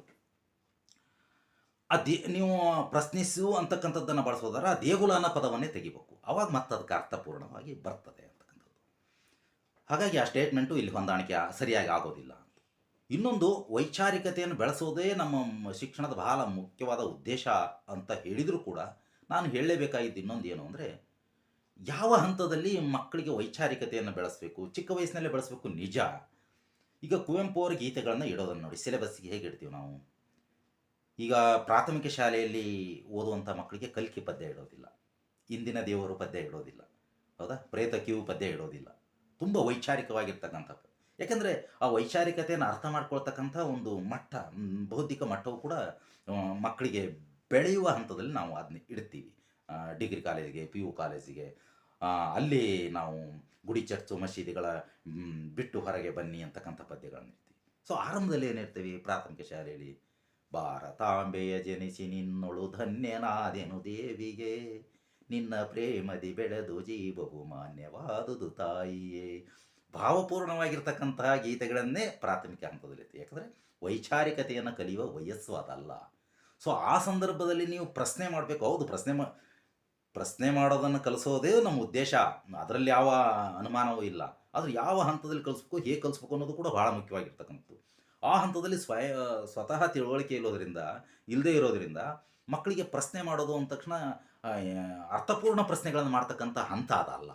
ಅದೇ ನೀವು ಪ್ರಶ್ನಿಸು ಅಂತಕ್ಕಂಥದ್ದನ್ನು ಬಳಸೋದಾರ ಆ ದೇಗುಲ ಅನ್ನೋ ಪದವನ್ನೇ ತೆಗಿಬೇಕು. ಅವಾಗ ಮತ್ತೆ ಅದಕ್ಕೆ ಅರ್ಥಪೂರ್ಣವಾಗಿ ಬರ್ತದೆ ಅಂತಕ್ಕಂಥದ್ದು. ಹಾಗಾಗಿ ಆ ಸ್ಟೇಟ್ಮೆಂಟು ಇಲ್ಲಿ ಹೊಂದಾಣಿಕೆ ಸರಿಯಾಗಿ ಆಗೋದಿಲ್ಲ ಅಂತ. ಇನ್ನೊಂದು ವೈಚಾರಿಕತೆಯನ್ನು ಬೆಳೆಸೋದೇ ನಮ್ಮ ಶಿಕ್ಷಣದ ಬಹಳ ಮುಖ್ಯವಾದ ಉದ್ದೇಶ ಅಂತ ಹೇಳಿದರೂ ಕೂಡ ನಾನು ಹೇಳಲೇಬೇಕಾಗಿದ್ದು ಇನ್ನೊಂದು ಏನು ಅಂದರೆ ಯಾವ ಹಂತದಲ್ಲಿ ಮಕ್ಕಳಿಗೆ ವೈಚಾರಿಕತೆಯನ್ನು ಬೆಳೆಸಬೇಕು, ಚಿಕ್ಕ ವಯಸ್ಸಿನಲ್ಲೇ ಬೆಳೆಸಬೇಕು ನಿಜ? ಈಗ ಕುವೆಂಪು ಅವರ ಗೀತೆಗಳನ್ನು ಇಡೋದನ್ನು ನೋಡಿ ಸಿಲೆಬಸ್ಗೆ ಹೇಗೆ ಇಡ್ತೀವಿ ನಾವು? ಈಗ ಪ್ರಾಥಮಿಕ ಶಾಲೆಯಲ್ಲಿ ಓದುವಂಥ ಮಕ್ಕಳಿಗೆ ಕಲ್ಕಿ ಪದ್ಯ ಇಡೋದಿಲ್ಲ, ಇಂದಿನ ದೇವರು ಪದ್ಯ ಇಡೋದಿಲ್ಲ, ಹೌದಾ? ಪ್ರೇತ ಕಿವು ಪದ್ಯ ಇಡೋದಿಲ್ಲ. ತುಂಬ ವೈಚಾರಿಕವಾಗಿರ್ತಕ್ಕಂಥದ್ದು ಯಾಕೆಂದರೆ ಆ ವೈಚಾರಿಕತೆಯನ್ನು ಅರ್ಥ ಮಾಡ್ಕೊಳ್ತಕ್ಕಂಥ ಒಂದು ಮಟ್ಟ ಬೌದ್ಧಿಕ ಮಟ್ಟವು ಕೂಡ ಮಕ್ಕಳಿಗೆ ಬೆಳೆಯುವ ಹಂತದಲ್ಲಿ ನಾವು ಅದನ್ನ ಇಡ್ತೀವಿ. ಡಿಗ್ರಿ ಕಾಲೇಜಿಗೆ ಪಿ ಯು ಕಾಲೇಜಿಗೆ. ಅಲ್ಲಿ ನಾವು ಗುಡಿ ಚರ್ಚು ಮಸೀದಿಗಳ ಬಿಟ್ಟು ಹೊರಗೆ ಬನ್ನಿ ಅಂತಕ್ಕಂಥ ಪದ್ಯಗಳನ್ನು ಇರ್ತೀವಿ ಸೊ ಆರಂಭದಲ್ಲಿ ಏನಿರ್ತೀವಿ ಪ್ರಾಥಮಿಕ ಶಾಲೆಯಲ್ಲಿ ಭಾರತಾಂಬೆಯ ಜನಿಸಿ ನಿನ್ನೊಳು ಧನ್ಯನಾದೆನು ದೇವಿಗೆ. ನಿನ್ನ ಪ್ರೇಮದಿ ಬೆಳೆದು ಜೀವವು ಮಾನ್ಯವಾದುದು ತಾಯಿಯೇ. ಭಾವಪೂರ್ಣವಾಗಿರ್ತಕ್ಕಂತಹ ಗೀತೆಗಳನ್ನೇ ಪ್ರಾಥಮಿಕ ಹಂತದಲ್ಲಿ ಯಾಕಂದರೆ ವೈಚಾರಿಕತೆಯನ್ನು ಕಲಿಯುವ ವಯಸ್ಸು ಅದಲ್ಲ. ಸೊ ಆ ಸಂದರ್ಭದಲ್ಲಿ ನೀವು ಪ್ರಶ್ನೆ ಮಾಡಬೇಕು. ಹೌದು, ಪ್ರಶ್ನೆ ಮಾ ಪ್ರಶ್ನೆ ಮಾಡೋದನ್ನು ಕಲಿಸೋದೇ ನಮ್ಮ ಉದ್ದೇಶ. ಅದರಲ್ಲಿ ಯಾವ ಅನುಮಾನವೂ ಇಲ್ಲ. ಆದರೆ ಯಾವ ಹಂತದಲ್ಲಿ ಕಲಿಸ್ಬೇಕು, ಹೇಗೆ ಕಲಿಸ್ಬೇಕು ಅನ್ನೋದು ಕೂಡ ಭಾಳ ಮುಖ್ಯವಾಗಿರ್ತಕ್ಕಂಥದ್ದು. ಆ ಹಂತದಲ್ಲಿ ಸ್ವಯ, ಸ್ವತಃ ತಿಳುವಳಿಕೆ ಇರೋದರಿಂದ ಇಲ್ಲದೆ ಇರೋದರಿಂದ ಮಕ್ಕಳಿಗೆ ಪ್ರಶ್ನೆ ಮಾಡೋದು ಅಂದ ತಕ್ಷಣ ಅರ್ಥಪೂರ್ಣ ಪ್ರಶ್ನೆಗಳನ್ನು ಮಾಡ್ತಕ್ಕಂಥ ಹಂತ ಅದಲ್ಲ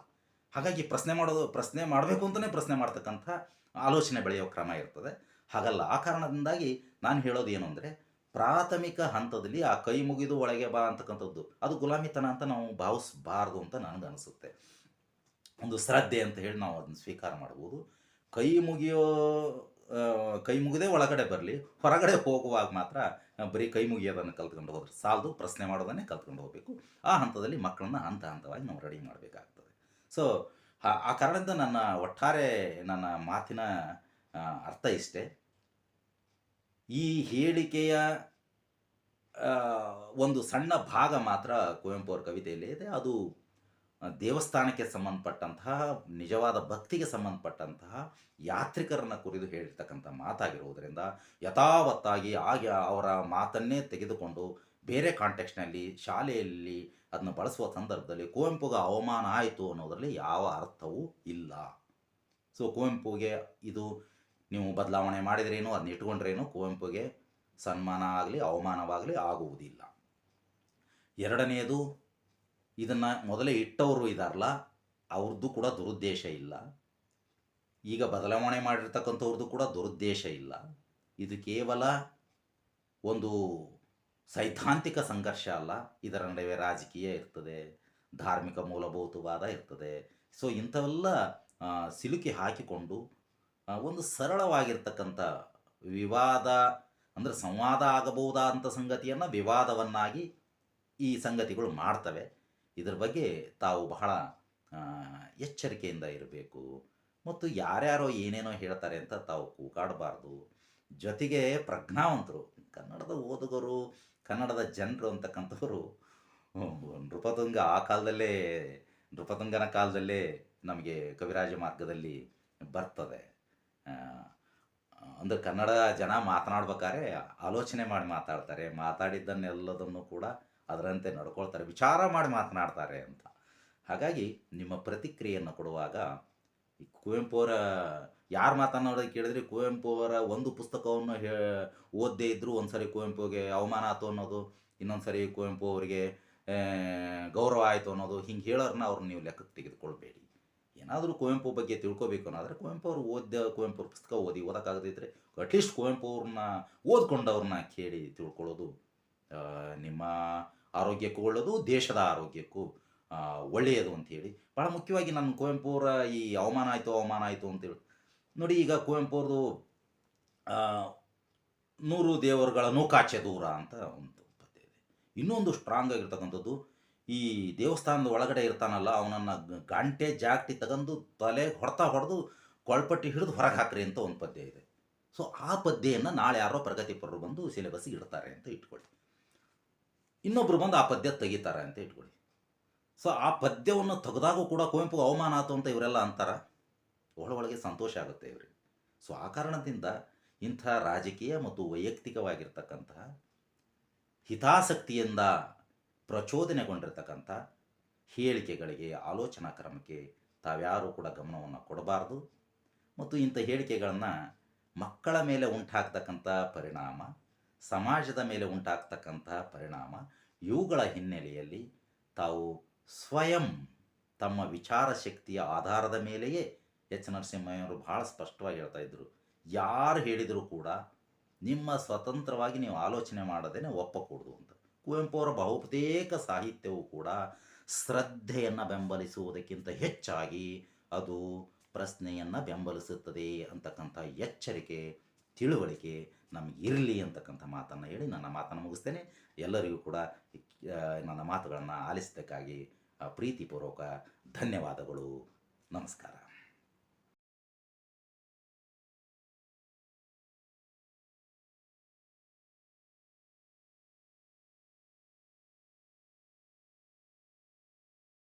ಹಾಗಾಗಿ ಪ್ರಶ್ನೆ ಮಾಡೋದು, ಪ್ರಶ್ನೆ ಮಾಡಬೇಕು ಅಂತಲೇ ಪ್ರಶ್ನೆ ಮಾಡ್ತಕ್ಕಂಥ ಆಲೋಚನೆ ಬೆಳೆಯೋ ಕ್ರಮ ಇರ್ತದೆ. ಹಾಗಲ್ಲ. ಆ ಕಾರಣದಿಂದಾಗಿ ನಾನು ಹೇಳೋದು ಏನು ಅಂದರೆ ಪ್ರಾಥಮಿಕ ಹಂತದಲ್ಲಿ ಆ ಕೈ ಮುಗಿದು ಒಳಗೆ ಬಾ ಅಂತಕ್ಕಂಥದ್ದು. ಅದು ಗುಲಾಮಿತನ ಅಂತ ನಾವು ಭಾವಿಸಬಾರ್ದು ಅಂತ ನನಗನ್ನಿಸುತ್ತೆ ಒಂದು ಶ್ರದ್ಧೆ ಅಂತ ಹೇಳಿ ನಾವು ಅದನ್ನು ಸ್ವೀಕಾರ ಮಾಡ್ಬೋದು. ಕೈ ಮುಗಿಯೋ ಕೈ ಮುಗಿದೆ ಒಳಗಡೆ ಬರಲಿ, ಹೊರಗಡೆ ಹೋಗುವಾಗ ಮಾತ್ರ ಬರೀ ಕೈ ಮುಗಿಯೋದನ್ನು ಕಲ್ತ್ಕೊಂಡು ಹೋದ್ರೆ ಸಾಲದು, ಪ್ರಶ್ನೆ ಮಾಡೋದನ್ನೇ ಕಲ್ತ್ಕೊಂಡು ಹೋಗಬೇಕು. ಆ ಹಂತದಲ್ಲಿ ಮಕ್ಕಳನ್ನ ಹಂತ ಹಂತವಾಗಿ ನಾವು ರೆಡಿ ಮಾಡಬೇಕಾಗ್ತದೆ. ಸೊ ಆ- ಕಾರಣದಿಂದ ನನ್ನ ಒಟ್ಟಾರೆ ನನ್ನ ಮಾತಿನ ಅರ್ಥ ಇಷ್ಟೇ. ಈ ಹೇಳಿಕೆಯ ಒಂದು ಸಣ್ಣ ಭಾಗ ಮಾತ್ರ ಕುವೆಂಪು ಅವರ ಕವಿತೆಯಲ್ಲಿ ಇದೆ. ಅದು ದೇವಸ್ಥಾನಕ್ಕೆ ಸಂಬಂಧಪಟ್ಟಂತಹ, ನಿಜವಾದ ಭಕ್ತಿಗೆ ಸಂಬಂಧಪಟ್ಟಂತಹ ಯಾತ್ರಿಕರನ್ನ ಕುರಿತು ಹೇಳಿರ್ತಕ್ಕಂಥ ಮಾತಾಗಿರುವುದರಿಂದ ಯಥಾವತ್ತಾಗಿ ಆಗ ಅವರ ಮಾತನ್ನೇ ತೆಗೆದುಕೊಂಡು ಬೇರೆ ಕಾಂಟೆಕ್ಸ್ಟ್ನಲ್ಲಿ, ಶಾಲೆಯಲ್ಲಿ ಅದನ್ನು ಬಳಸುವ ಸಂದರ್ಭದಲ್ಲಿ ಕುವೆಂಪುಗೆ ಅವಮಾನ ಆಯಿತು ಅನ್ನೋದರಲ್ಲಿ ಯಾವ ಅರ್ಥವೂ ಇಲ್ಲ. ಸೊ ಕುವೆಂಪುಗೆ ಇದು ನೀವು ಬದಲಾವಣೆ ಮಾಡಿದ್ರೇನು ಅದನ್ನ ಇಟ್ಕೊಂಡ್ರೇನು ಕುವೆಂಪುಗೆ ಸನ್ಮಾನ ಆಗಲಿ, ಅವಮಾನವಾಗಲಿ ಆಗುವುದಿಲ್ಲ. ಎರಡನೆಯದು, ಇದನ್ನು ಮೊದಲೇ ಇಟ್ಟವರು ಇದಾರಲ್ಲ ಅವ್ರದ್ದು ಕೂಡ ದುರುದ್ದೇಶ ಇಲ್ಲ. ಈಗ ಬದಲಾವಣೆ ಮಾಡಿರ್ತಕ್ಕಂಥವ್ರದ್ದು ಕೂಡ ದುರುದ್ದೇಶ ಇಲ್ಲ. ಇದು ಕೇವಲ ಒಂದು ಸೈದ್ಧಾಂತಿಕ ಸಂಘರ್ಷ ಅಲ್ಲ, ಇದರ ನಡುವೆ ರಾಜಕೀಯ ಇರ್ತದೆ, ಧಾರ್ಮಿಕ ಮೂಲಭೂತವಾದ ಇರ್ತದೆ. ಸೊ ಇಂಥವೆಲ್ಲ ಸಿಲುಕಿ ಹಾಕಿಕೊಂಡು ಒಂದು ಸರಳವಾಗಿರ್ತಕ್ಕಂಥ ವಿವಾದ ಅಂದರೆ ಸಂವಾದ ಆಗಬಹುದಾದಂಥ ಸಂಗತಿಯನ್ನು ವಿವಾದವನ್ನಾಗಿ ಈ ಸಂಗತಿಗಳು ಮಾಡ್ತವೆ. ಇದರ ಬಗ್ಗೆ ತಾವು ಬಹಳ ಎಚ್ಚರಿಕೆಯಿಂದ ಇರಬೇಕು. ಮತ್ತು ಯಾರ್ಯಾರೋ ಏನೇನೋ ಹೇಳ್ತಾರೆ ಅಂತ ತಾವು ಕೂಗಾಡಬಾರ್ದು. ಜೊತೆಗೆ ಪ್ರಜ್ಞಾವಂತರು, ಕನ್ನಡದ ಓದುಗರು, ಕನ್ನಡದ ಜನರು ಅಂತಕ್ಕಂಥವರು, ನೃಪತುಂಗ ಆ ಕಾಲದಲ್ಲೇ, ನೃಪತುಂಗನ ಕಾಲದಲ್ಲೇ ನಮಗೆ ಕವಿರಾಜ ಮಾರ್ಗದಲ್ಲಿ ಬರ್ತದೆ. ಅಂದ್ರೆ ಕನ್ನಡ ಜನ ಮಾತನಾಡ್ಬೇಕಾದ್ರೆ ಆಲೋಚನೆ ಮಾಡಿ ಮಾತಾಡ್ತಾರೆ, ಮಾತಾಡಿದ್ದನ್ನೆಲ್ಲದನ್ನು ಕೂಡ ಅದರಂತೆ ನಡ್ಕೊಳ್ತಾರೆ, ವಿಚಾರ ಮಾಡಿ ಮಾತನಾಡ್ತಾರೆ ಅಂತ. ಹಾಗಾಗಿ ನಿಮ್ಮ ಪ್ರತಿಕ್ರಿಯೆಯನ್ನು ಕೊಡುವಾಗ ಕುವೆಂಪು ಅವರ ಯಾರು ಮಾತನಾಡೋದು ಕೇಳಿದ್ರೆ ಕುವೆಂಪು ಅವರ ಒಂದು ಪುಸ್ತಕವನ್ನು ಹೇ, ಓದದೇ ಇದ್ದರೂ ಒಂದ್ಸರಿ ಕುವೆಂಪುಗೆ ಅವಮಾನ ಆಯಿತು ಅನ್ನೋದು ಇನ್ನೊಂದು ಸರಿ ಕುವೆಂಪು ಅವರಿಗೆ ಗೌರವ ಆಯಿತು ಅನ್ನೋದು, ಹಿಂಗೆ ಹೇಳೋರನ್ನ ಅವ್ರನ್ನ ನೀವು ಲೆಕ್ಕಕ್ಕೆ ತೆಗೆದುಕೊಳ್ಬೇಡಿ. ಏನಾದರೂ ಕುವೆಂಪು ಬಗ್ಗೆ ತಿಳ್ಕೊಬೇಕು ಅನ್ನೋದ್ರೆ ಕುವೆಂಪು ಅವರು ಓದ್ದ, ಕುವೆಂಪು ಅವ್ರ ಪುಸ್ತಕ ಓದಿ ಓದೋಕ್ಕಾಗದಿದ್ದರೆ ಅಟ್ಲೀಸ್ಟ್ ಕುವೆಂಪು ಅವ್ರನ್ನ ಓದ್ಕೊಂಡವ್ರನ್ನ ಕೇಳಿ ತಿಳ್ಕೊಳ್ಳೋದು ನಿಮ್ಮ ಆರೋಗ್ಯಕ್ಕೂ ಒಳ್ಳೆಯದು ದೇಶದ ಆರೋಗ್ಯಕ್ಕೂ ಒಳ್ಳೆಯದು ಅಂಥೇಳಿ ಭಾಳ ಮುಖ್ಯವಾಗಿ ನನ್ನ ಕುವೆಂಪು ಅವರ ಈ ಅವಮಾನ ಆಯಿತು ಅವಮಾನ ಆಯಿತು ಅಂತೇಳಿ ನೋಡಿ ಈಗ ಕುವೆಂಪು ಅವ್ರದ್ದು ನೂರು ದೇವರುಗಳ ನೂಕಾಚೆ ದೂರ ಅಂತ ಒಂದು ಪದ್ಯ ಇನ್ನೊಂದು ಸ್ಟ್ರಾಂಗ್ ಆಗಿರ್ತಕ್ಕಂಥದ್ದು ಈ ದೇವಸ್ಥಾನದ ಒಳಗಡೆ ಇರ್ತಾನಲ್ಲ, ಅವನನ್ನು ಗಂಟೆ ಜಾಗಟಿ ತಗೊಂಡು ತಲೆ ಹೊಡೆತ ಹೊಡೆದು ಕೊಳ್ಪಟ್ಟಿ ಹಿಡಿದು ಹೊರಗೆ ಹಾಕ್ರಿ ಅಂತ ಒಂದು ಪದ್ಯ ಇದೆ. ಸೊ ಆ ಪದ್ಯವನ್ನು ನಾಳೆ ಯಾರೋ ಪ್ರಗತಿಪರರು ಬಂದು ಸಿಲೆಬಸ್ಸಿಗೆ ಇಡ್ತಾರೆ ಅಂತ ಇಟ್ಕೊಳ್ಳಿ. ಇನ್ನೊಬ್ರು ಬಂದು ಆ ಪದ್ಯ ತೆಗಿತಾರೆ ಅಂತ ಇಟ್ಕೊಳ್ಳಿ. ಸೊ ಆ ಪದ್ಯವನ್ನು ತೆಗೆದಾಗೂ ಕೂಡ ಕುವೆಂಪು ಅವಮಾನ ಆಯಿತು ಅಂತ ಇವರೆಲ್ಲ ಅಂತಾರ. ಒಳಗೆ ಸಂತೋಷ ಆಗುತ್ತೆ ಇವರಿಗೆ. ಸೊ ಆ ಕಾರಣದಿಂದ ಇಂಥ ರಾಜಕೀಯ ಮತ್ತು ವೈಯಕ್ತಿಕವಾಗಿರ್ತಕ್ಕಂತಹ ಹಿತಾಸಕ್ತಿಯಿಂದ ಪ್ರಚೋದನೆಗೊಂಡಿರ್ತಕ್ಕಂಥ ಹೇಳಿಕೆಗಳಿಗೆ ಆಲೋಚನಾ ಕ್ರಮಕ್ಕೆ ತಾವ್ಯಾರೂ ಕೂಡ ಗಮನವನ್ನು ಕೊಡಬಾರ್ದು. ಮತ್ತು ಇಂಥ ಹೇಳಿಕೆಗಳನ್ನು ಮಕ್ಕಳ ಮೇಲೆ ಉಂಟಾಗ್ತಕ್ಕಂಥ ಪರಿಣಾಮ, ಸಮಾಜದ ಮೇಲೆ ಉಂಟಾಗ್ತಕ್ಕಂಥ ಪರಿಣಾಮ, ಇವುಗಳ ಹಿನ್ನೆಲೆಯಲ್ಲಿ ತಾವು ಸ್ವಯಂ ತಮ್ಮ ವಿಚಾರ ಶಕ್ತಿಯ ಆಧಾರದ ಮೇಲೆಯೇ ಎಚ್. ನರಸಿಂಹಯ್ಯವರು ಭಾಳ ಸ್ಪಷ್ಟವಾಗಿ ಹೇಳ್ತಾ ಇದ್ದರು ಯಾರು ಹೇಳಿದರೂ ಕೂಡ ನಿಮ್ಮ ಸ್ವತಂತ್ರವಾಗಿ ನೀವು ಆಲೋಚನೆ ಮಾಡದೇನೆ ಒಪ್ಪಕೂಡದು ಅಂತ. ಕುವೆಂಪು ಅವರ ಬಹುತೇಕ ಸಾಹಿತ್ಯವು ಕೂಡ ಶ್ರದ್ಧೆಯನ್ನು ಬೆಂಬಲಿಸುವುದಕ್ಕಿಂತ ಹೆಚ್ಚಾಗಿ ಅದು ಪ್ರಶ್ನೆಯನ್ನು ಬೆಂಬಲಿಸುತ್ತದೆ ಅಂತಕ್ಕಂಥ ಎಚ್ಚರಿಕೆ, ತಿಳುವಳಿಕೆ ನಮ್ಗೆ ಇರಲಿ ಅಂತಕ್ಕಂಥ ಮಾತನ್ನು ಹೇಳಿ ನನ್ನ ಮಾತನ್ನು ಮುಗಿಸ್ತೇನೆ. ಎಲ್ಲರಿಗೂ ಕೂಡ ನನ್ನ ಮಾತುಗಳನ್ನು ಆಲಿಸಿದ್ದಕ್ಕಾಗಿ ಪ್ರೀತಿಪೂರ್ವಕ ಧನ್ಯವಾದಗಳು. ನಮಸ್ಕಾರ.